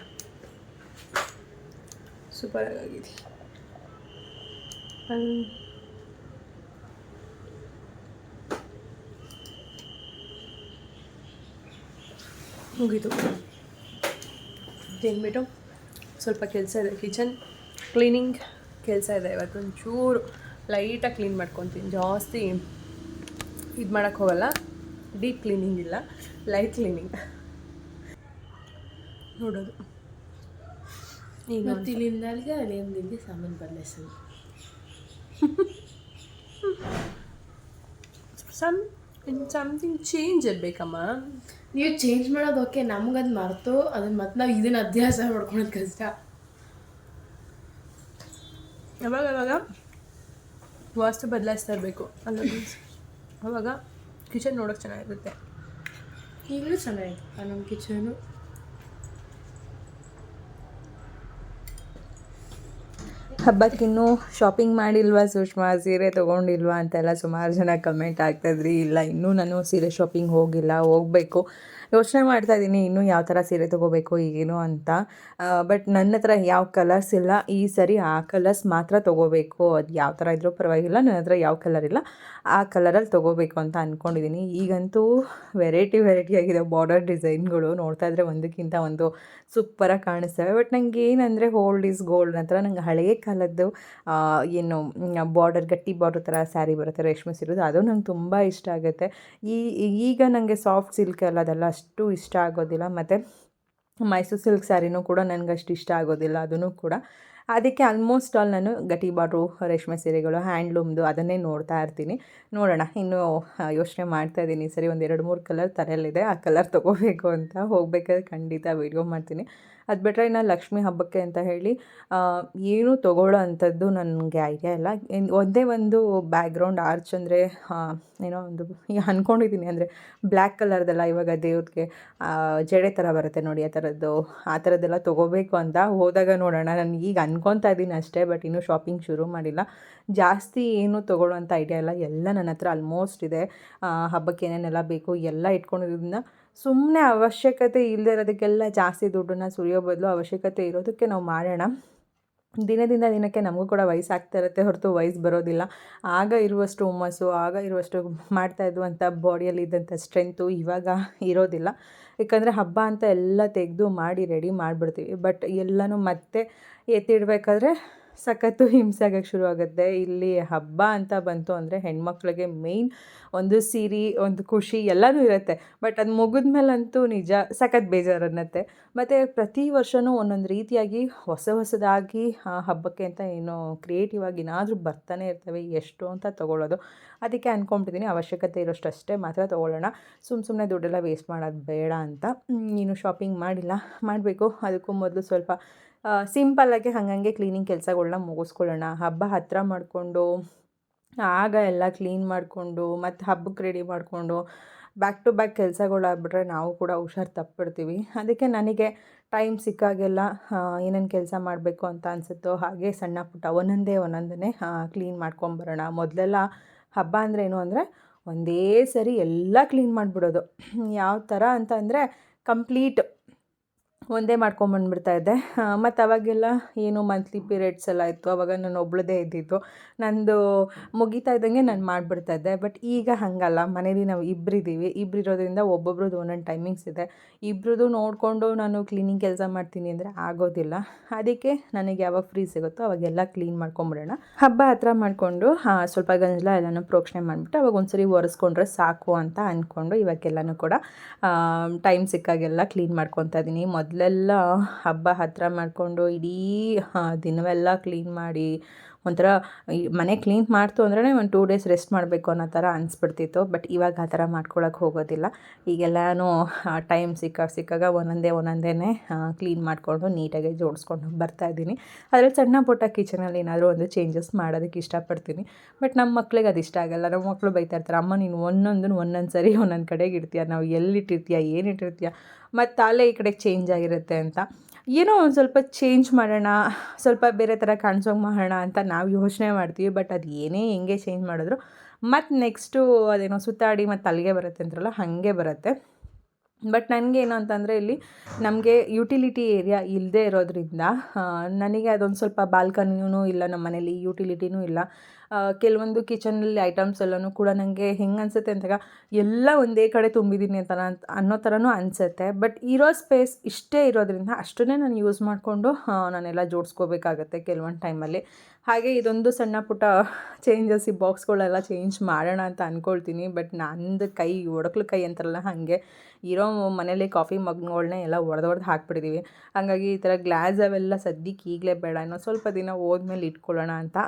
[SPEAKER 1] ಸೂಪರಾಗಿ ಆಗಿದೆ ಮುಗೀತು ತಿಂದ್ಬಿಟ್ಟು ಸ್ವಲ್ಪ ಕೆಲಸ ಇದೆ ಕಿಚನ್ ಕ್ಲೀನಿಂಗ್ ಕೆಲಸ ಇದೆ ಇವತ್ತು ಒಂಚೂರು ಲೈಟಾಗಿ ಕ್ಲೀನ್ ಮಾಡ್ಕೊತೀನಿ ಜಾಸ್ತಿ ಇದು ಮಾಡೋಕ್ಕೆ ಹೋಗಲ್ಲ ಡೀಪ್ ಕ್ಲೀನಿಂಗ್ ಇಲ್ಲ ಲೈಟ್ ಕ್ಲೀನಿಂಗ್ ನೋಡೋದು
[SPEAKER 4] ಮತ್ತು ಅಲ್ಲಿಗೆ ಅಲ್ಲಿಂದ ಇಲ್ಲಿ ಸಾಮಾನು ಬದಲಾಯಿಸೋದು
[SPEAKER 1] ಸಮ್ ಸಮಥಿಂಗ್ ಚೇಂಜ್ ಇರಬೇಕಮ್ಮ
[SPEAKER 4] ನೀವು ಚೇಂಜ್ ಮಾಡೋದು ಓಕೆ ಅದು ಮರೆತು ಅದನ್ನ ಮತ್ತೆ ನಾವು ಇದನ್ನ ಅಭ್ಯಾಸ ಮಾಡ್ಕೊಳೋದು ಕಷ್ಟ.
[SPEAKER 1] ಯಾವಾಗ ಅವಾಗ ವಾಸ್ತು ಬದಲಾಯಿಸ್ತಾ ಇರಬೇಕು. ಅಲ್ಲ ಅವಾಗ ಕಿಚನ್ ನೋಡೋಕೆ ಚೆನ್ನಾಗಿರುತ್ತೆ.
[SPEAKER 4] ಈಗಲೂ ಚೆನ್ನಾಗಿದೆ ನಮ್ಮ ಕಿಚನು
[SPEAKER 3] ಹಬ್ಬಕ್ಕಿನ್ನೂ ಶಾಪಿಂಗ್ ಮಾಡಿಲ್ವಾ ಸುಷ್ಮಾ? ಸೀರೆ ತೊಗೊಂಡಿಲ್ವಾ ಅಂತೆಲ್ಲ ಸುಮಾರು ಜನ ಕಮೆಂಟ್ ಆಗ್ತಾಯಿದ್ರಿ ಇಲ್ಲ, ಇನ್ನೂ ನಾನು ಸೀರೆ ಶಾಪಿಂಗ್ ಹೋಗಿಲ್ಲ. ಹೋಗಬೇಕು. ಯೋಚನೆ ಮಾಡ್ತಾ ಇದ್ದೀನಿ, ಇನ್ನೂ ಯಾವ ಥರ ಸೀರೆ ತೊಗೋಬೇಕು, ಈಗೇನು ಅಂತ. ಬಟ್ ನನ್ನ ಹತ್ರ ಯಾವ ಕಲರ್ಸ್ ಇಲ್ಲ, ಈ ಸರಿ ಆ ಕಲರ್ಸ್ ಮಾತ್ರ ತೊಗೋಬೇಕು. ಅದು ಯಾವ ಥರ ಇದ್ರೂ ಪರವಾಗಿಲ್ಲ, ನನ್ನ ಹತ್ರ ಯಾವ ಕಲರ್ ಇಲ್ಲ, ಆ ಕಲರಲ್ಲಿ ತೊಗೋಬೇಕು ಅಂತ ಅಂದ್ಕೊಂಡಿದ್ದೀನಿ ಈಗಂತೂ ವೆರೈಟಿ ವೆರೈಟಿ ಆಗಿದೆ ಬಾರ್ಡರ್ ಡಿಸೈನ್ಗಳು. ನೋಡ್ತಾ ಇದ್ರೆ ಒಂದಕ್ಕಿಂತ ಒಂದು ಸೂಪರಾಗಿ ಕಾಣಿಸ್ತವೆ. ಬಟ್ ನನಗೆ ಏನಂದರೆ ಹೋಲ್ಡ್ ಈಸ್ ಗೋಲ್ಡ್ ಹತ್ರ ನಂಗೆ ಹಳೆಯ ಕಾಲದ್ದು ಏನು ಬಾರ್ಡರ್ ಗಟ್ಟಿ ಬಾರ್ಡರ್ ಥರ ಸ್ಯಾರಿ ಬರುತ್ತೆ, ರೇಷ್ಮೆ ಸೀರೆದು, ಅದು ನಂಗೆ ತುಂಬ ಇಷ್ಟ ಆಗುತ್ತೆ. ಈ, ಈಗ ನನಗೆ ಸಾಫ್ಟ್ ಸಿಲ್ಕ್ ಎಲ್ಲ ಅದೆಲ್ಲ ಅಷ್ಟು ಇಷ್ಟ ಆಗೋದಿಲ್ಲ. ಮತ್ತು ಮೈಸೂರು ಸಿಲ್ಕ್ ಸ್ಯಾರಿನೂ ಕೂಡ ನನಗೆ ಅಷ್ಟು ಇಷ್ಟ ಆಗೋದಿಲ್ಲ, ಅದನ್ನು ಕೂಡ. ಅದಕ್ಕೆ ಆಲ್ಮೋಸ್ಟ್ ಆಲ್ ನಾನು ಗಟಿ ಬಾರ್ಡ್ರು ರೇಷ್ಮೆ ಸೀರೆಗಳು ಹ್ಯಾಂಡ್ಲೂಮ್ದು ಅದನ್ನೇ ನೋಡ್ತಾ ಇರ್ತೀನಿ. ನೋಡೋಣ, ಇನ್ನೂ ಯೋಚನೆ ಮಾಡ್ತಾ ಇದ್ದೀನಿ. ಸರಿ ಒಂದು ಎರಡು ಮೂರು ಕಲರ್ ತಲೆಯಲ್ಲಿದೆ, ಆ ಕಲರ್ ತೊಗೋಬೇಕು ಅಂತ ಹೋಗ್ಬೇಕಾದ್ರೆ ಖಂಡಿತ ವೀಡಿಯೋ ಮಾಡ್ತೀನಿ. ಅದು ಬಿಟ್ಟರೆ ಇನ್ನು ಲಕ್ಷ್ಮಿ ಹಬ್ಬಕ್ಕೆ ಅಂತ ಹೇಳಿ ಏನು ತೊಗೊಳ್ಳೋ ಅಂಥದ್ದು ನನಗೆ ಐಡಿಯಾ ಇಲ್ಲ. ಒಂದೇ ಒಂದು ಬ್ಯಾಕ್ಗ್ರೌಂಡ್ ಆರ್ಚ್ ಅಂದರೆ ಏನೋ ಒಂದು [LAUGHS] ಅಂದ್ಕೊಂಡಿದ್ದೀನಿ ಅಂದರೆ ಬ್ಲ್ಯಾಕ್ ಕಲರ್ದೆಲ್ಲ ಇವಾಗ ದೇವ್ರಿಗೆ ಜಡೆ ಥರ ಬರುತ್ತೆ ನೋಡಿ, ಆ ಥರದ್ದು ಆ ಥರದ್ದೆಲ್ಲ ತೊಗೋಬೇಕು ಅಂತ ಹೋದಾಗ ನೋಡೋಣ. ನಾನು ಈಗ ಅನ್ಕೊತಾ ಇದ್ದೀನಿ ಅಷ್ಟೇ ಬಟ್ ಇನ್ನೂ ಶಾಪಿಂಗ್ ಶುರು ಮಾಡಿಲ್ಲ. ಜಾಸ್ತಿ ಏನು ತೊಗೊಳ್ಳೋಂಥ ಐಡಿಯಾ ಇಲ್ಲ. ಎಲ್ಲ ನನ್ನ ಹತ್ರ ಆಲ್ಮೋಸ್ಟ್ ಇದೆ. ಹಬ್ಬಕ್ಕೆ ಏನೇನೆಲ್ಲ ಬೇಕು ಎಲ್ಲ ಇಟ್ಕೊಂಡಿರೋದ್ರಿಂದ ಸುಮ್ಮನೆ ಅವಶ್ಯಕತೆ ಇಲ್ಲದೆ ಇರೋದಕ್ಕೆಲ್ಲ ಜಾಸ್ತಿ ದುಡ್ಡನ್ನ ಸುರಿಯೋ ಬದಲು ಅವಶ್ಯಕತೆ ಇರೋದಕ್ಕೆ ನಾವು ಮಾಡೋಣ. ದಿನದಿಂದ ದಿನಕ್ಕೆ ನಮಗೂ ಕೂಡ ವಯಸ್ಸಾಗ್ತಾ ಇರುತ್ತೆ ಹೊರತು ವಯಸ್ಸು ಬರೋದಿಲ್ಲ. ಆಗ ಇರುವಷ್ಟು ಹುಮ್ಮಸ್ಸು, ಆಗ ಇರುವಷ್ಟು ಮಾಡ್ತಾ ಇದ್ದಂಥ ಬಾಡಿಯಲ್ಲಿ ಇದ್ದಂಥ ಸ್ಟ್ರೆಂತು ಇವಾಗ ಇರೋದಿಲ್ಲ. ಯಾಕಂದರೆ ಹಬ್ಬ ಅಂತ ಎಲ್ಲ ತೆಗೆದು ಮಾಡಿ, ರೆಡಿ ಮಾಡಿಬಿಡ್ತೀವಿ. ಬಟ್ ಎಲ್ಲನೂ ಮತ್ತೆ ಎತ್ತಿಡಬೇಕಾದ್ರೆ ಸಖತ್ತು ಹಿಂಸೆ ಆಗಕ್ಕೆ ಶುರುವಾಗುತ್ತೆ. ಇಲ್ಲಿ ಹಬ್ಬ ಅಂತ ಬಂತು ಅಂದರೆ ಹೆಣ್ಮಕ್ಳಿಗೆ ಮೇಯ್ನ್ ಒಂದು ಸಿರಿ, ಒಂದು ಖುಷಿ ಎಲ್ಲನೂ ಇರುತ್ತೆ. ಬಟ್ ಅದು ಮುಗಿದ್ಮೇಲಂತೂ ನಿಜ ಸಖತ್ ಬೇಜಾರು ಅನ್ನತ್ತೆ ಮತ್ತು ಪ್ರತಿ ವರ್ಷವೂ ಒಂದೊಂದು ರೀತಿಯಾಗಿ ಹೊಸ ಹೊಸದಾಗಿ ಆ ಹಬ್ಬಕ್ಕೆ ಅಂತ ಏನು ಕ್ರಿಯೇಟಿವ್ ಆಗಿ ಏನಾದರೂ ಬರ್ತಾನೆ ಇರ್ತವೆ, ಎಷ್ಟು ಅಂತ ತೊಗೊಳ್ಳೋದು. ಅದಕ್ಕೆ ಅಂದ್ಕೊಂಬಿಟ್ಟಿದ್ದೀನಿ ಅವಶ್ಯಕತೆ ಇರೋಷ್ಟು ಅಷ್ಟೇ ಮಾತ್ರ ತೊಗೊಳ್ಳೋಣ. ಸುಮ್ಮ ಸುಮ್ಮನೆ ದುಡ್ಡೆಲ್ಲ ವೇಸ್ಟ್ ಮಾಡೋದು ಬೇಡ ಅಂತ. ನೀನು ಶಾಪಿಂಗ್ ಮಾಡಿಲ್ಲ. ಮಾಡಬೇಕು. ಅದಕ್ಕೂ ಮೊದಲು ಸ್ವಲ್ಪ ಸಿಂಪಲ್ಲಾಗಿ ಹಂಗಂಗೆ ಕ್ಲೀನಿಂಗ್ ಕೆಲಸಗಳನ್ನ ಮುಗಿಸ್ಕೊಳ್ಳೋಣ. ಹಬ್ಬ ಹತ್ತಿರ ಮಾಡಿಕೊಂಡು, ಆಗ ಎಲ್ಲ ಕ್ಲೀನ್ ಮಾಡಿಕೊಂಡು, ಮತ್ತು ಹಬ್ಬಕ್ಕೆ ರೆಡಿ ಮಾಡಿಕೊಂಡು ಬ್ಯಾಕ್ ಟು ಬ್ಯಾಕ್ ಕೆಲಸಗಳಾಗ್ಬಿಟ್ರೆ ನಾವು ಕೂಡ ಹುಷಾರು ತಪ್ಪಿಡ್ತೀವಿ. ಅದಕ್ಕೆ ನನಗೆ ಟೈಮ್ ಸಿಕ್ಕಾಗೆಲ್ಲ ಏನೇನು ಕೆಲಸ ಮಾಡಬೇಕು ಅಂತ ಅನಿಸುತ್ತೋ ಹಾಗೆ ಸಣ್ಣ ಪುಟ್ಟ ಒಂದೊಂದೇ ಒಂದೊಂದನ್ನೇ ಕ್ಲೀನ್ ಮಾಡ್ಕೊಂಬರೋಣ. ಮೊದಲೆಲ್ಲ ಹಬ್ಬ ಅಂದರೆ ಏನು ಅಂದರೆ ಒಂದೇ ಸರಿ ಎಲ್ಲ ಕ್ಲೀನ್ ಮಾಡಿಬಿಡೋದು. ಯಾವ ಥರ ಅಂತ ಅಂದರೆ ಕಂಪ್ಲೀಟ್ ಒಂದೇ ಮಾಡ್ಕೊಂಬಂದ್ಬಿಡ್ತಾ ಇದ್ದೆ. ಮತ್ತು ಅವಾಗೆಲ್ಲ ಏನು ಮಂತ್ಲಿ ಪೀರಿಯಡ್ಸ್ ಎಲ್ಲ ಇತ್ತು. ಅವಾಗ ನಾನು ಒಬ್ಳದೇ ಇದ್ದಿದ್ದು. ನಂದು ಮುಗಿತಾ ಇದ್ದಂಗೆ ನಾನು ಮಾಡಿಬಿಡ್ತಾ ಇದ್ದೆ. ಬಟ್ ಈಗ ಹಾಗಲ್ಲ. ಮನೇಲಿ ನಾವು ಇಬ್ಬರಿದ್ದೀವಿ ಇಬ್ರು ಇರೋದ್ರಿಂದ ಒಬ್ಬೊಬ್ರದ್ದು ಒಂದೊಂದು ಟೈಮಿಂಗ್ಸ್ ಇದೆ. ಇಬ್ರದ್ದು ನೋಡಿಕೊಂಡು ನಾನು ಕ್ಲೀನಿಂಗ್ ಕೆಲಸ ಮಾಡ್ತೀನಿ ಅಂದರೆ ಆಗೋದಿಲ್ಲ. ಅದಕ್ಕೆ ನನಗೆ ಯಾವಾಗ ಫ್ರೀ ಸಿಗುತ್ತೋ ಅವಾಗೆಲ್ಲ ಕ್ಲೀನ್ ಮಾಡ್ಕೊಂಬಿಡೋಣ. ಹಬ್ಬ ಹತ್ರ ಮಾಡಿಕೊಂಡು ಸ್ವಲ್ಪ ಗಂಜಲ ಎಲ್ಲನೂ ಪ್ರೋಕ್ಷಣೆ ಮಾಡಿಬಿಟ್ಟು ಅವಾಗ ಒಂದ್ಸರಿ ಒರೆಸ್ಕೊಂಡ್ರೆ ಸಾಕು ಅಂತ ಅಂದ್ಕೊಂಡು ಇವಾಗೆಲ್ಲನೂ ಕೂಡ ಟೈಮ್ ಸಿಕ್ಕಾಗೆಲ್ಲ ಕ್ಲೀನ್ ಮಾಡ್ಕೊತಾ ಇದ್ದೀನಿ. ಮೊದಲೆಲ್ಲ ಹಬ್ಬ ಹತ್ತಿರ ಮಾಡಿಕೊಂಡು ಇಡೀ ದಿನವೆಲ್ಲ ಕ್ಲೀನ್ ಮಾಡಿ ಒಂಥರ ಮನೆ ಕ್ಲೀನ್ ಮಾಡ್ತು ಅಂದ್ರೆ ಒಂದು ಟೂ ಡೇಸ್ ರೆಸ್ಟ್ ಮಾಡಬೇಕು ಅನ್ನೋ ಥರ ಅನಿಸ್ಬಿಡ್ತಿತ್ತು. ಬಟ್ ಇವಾಗ ಆ ಥರ ಮಾಡ್ಕೊಳಕ್ಕೆ ಹೋಗೋದಿಲ್ಲ. ಈಗೆಲ್ಲನೂ ಟೈಮ್ ಸಿಕ್ಕಾಗ ಸಿಕ್ಕಾಗ ಒಂದೊಂದೇ ಒಂದೊಂದೇ ಕ್ಲೀನ್ ಮಾಡಿಕೊಂಡು ನೀಟಾಗಿ ಜೋಡಿಸ್ಕೊಂಡು ಬರ್ತಾ ಇದ್ದೀನಿ. ಅದರಲ್ಲಿ ಸಣ್ಣ ಪುಟ್ಟ ಕಿಚನಲ್ಲಿ ಏನಾದರೂ ಒಂದು ಚೇಂಜಸ್ ಮಾಡೋದಕ್ಕೆ ಇಷ್ಟಪಡ್ತೀನಿ. ಬಟ್ ನಮ್ಮ ಮಕ್ಳಿಗೆ ಅದು ಇಷ್ಟ ಆಗಲ್ಲ. ನಮ್ಮ ಮಕ್ಕಳು ಬೈತಾ ಇರ್ತಾರೆ, ಅಮ್ಮ, ನೀನು ಒಂದೊಂದನ್ನು ಒಂದೊಂದು ಸರಿ ಒಂದೊಂದು ಕಡೆಗೆ ಇಡ್ತೀಯ? ನಾವು ಎಲ್ಲಿಟ್ಟಿರ್ತೀಯ ಏನಿಟ್ಟಿರ್ತೀಯ ಮತ್ತು ಅಲ್ಲೇ ಈ ಕಡೆ ಚೇಂಜ್ ಆಗಿರುತ್ತೆ ಅಂತ. ಏನೋ ಒಂದು ಸ್ವಲ್ಪ ಚೇಂಜ್ ಮಾಡೋಣ, ಸ್ವಲ್ಪ ಬೇರೆ ಥರ ಕಾಣಿಸೋಂಗೆ ಮಾಡೋಣ ಅಂತ ನಾವು ಯೋಚನೆ ಮಾಡ್ತೀವಿ ಬಟ್ ಅದು ಏನೇ ಹೆಂಗೆ ಚೇಂಜ್ ಮಾಡಿದ್ರು. ಮತ್ತು ನೆಕ್ಸ್ಟು ಅದೇನೋ ಸುತ್ತಾಡಿ ಮತ್ತು ಅಲ್ಲಿಗೆ ಬರುತ್ತೆ ಅಂತಾರಲ್ಲ ಹಾಗೆ ಬರುತ್ತೆ. ಬಟ್ ನನಗೆ ಏನು ಅಂತಂದರೆ ಇಲ್ಲಿ ನಮಗೆ ಯುಟಿಲಿಟಿ ಏರಿಯಾ ಇಲ್ಲದೆ ಇರೋದ್ರಿಂದ ನನಗೆ ಅದೊಂದು ಸ್ವಲ್ಪ ಬಾಲ್ಕನಿಯೂ ಇಲ್ಲ ನಮ್ಮ ಮನೇಲಿ ಯುಟಿಲಿಟಿನೂ ಇಲ್ಲ. ಕೆಲವೊಂದು ಕಿಚನಲ್ಲಿ ಐಟಮ್ಸ್ ಎಲ್ಲನೂ ಕೂಡ ನನಗೆ ಹೆಂಗೆ ಅನಿಸುತ್ತೆ ಅಂತಾಗ ಎಲ್ಲ ಒಂದೇ ಕಡೆ ತುಂಬಿದ್ದೀನಿ ಅಂತ ನಾನ್- ಅನ್ನೋ ಥರನೂ ಅನಿಸುತ್ತೆ. ಬಟ್ ಇರೋ ಸ್ಪೇಸ್ ಇಷ್ಟೇ ಇರೋದ್ರಿಂದ ಅಷ್ಟನ್ನೇ ನಾನು ಯೂಸ್ ಮಾಡಿಕೊಂಡು ನಾನೆಲ್ಲ ಜೋಡಿಸ್ಕೋಬೇಕಾಗತ್ತೆ ಕೆಲವೊಂದು ಟೈಮಲ್ಲಿ ಹಾಗೆ ಇದೊಂದು ಸಣ್ಣ ಪುಟ್ಟ ಚೇಂಜಸ್ ಈ ಬಾಕ್ಸ್ಗಳೆಲ್ಲ ಚೇಂಜ್ ಮಾಡೋಣ ಅಂತ ಅಂದ್ಕೊಳ್ತೀನಿ ಬಟ್ ನಂದು ಕೈ ಒಡಕ್ಲು ಕೈ ಅಂತಾರಲ್ಲ ಹಾಗೆ, ಇರೋ ಮನೇಲಿ ಕಾಫಿ ಮಗ್ನಗಳನ್ನ ಎಲ್ಲ ಒಡೆದು ಒಡೆದು ಹಾಕ್ಬಿಟ್ಟಿದ್ದೀವಿ ಹಾಗಾಗಿ ಈ ಥರ ಗ್ಲಾಸ್ ಅವೆಲ್ಲ ಸದ್ಯಕ್ಕೆ ಈಗಲೇ ಬೇಡ. ಅನ್ನೋ ಸ್ವಲ್ಪ ದಿನ ಹೋದ್ಮೇಲೆ ಇಟ್ಕೊಳ್ಳೋಣ ಅಂತ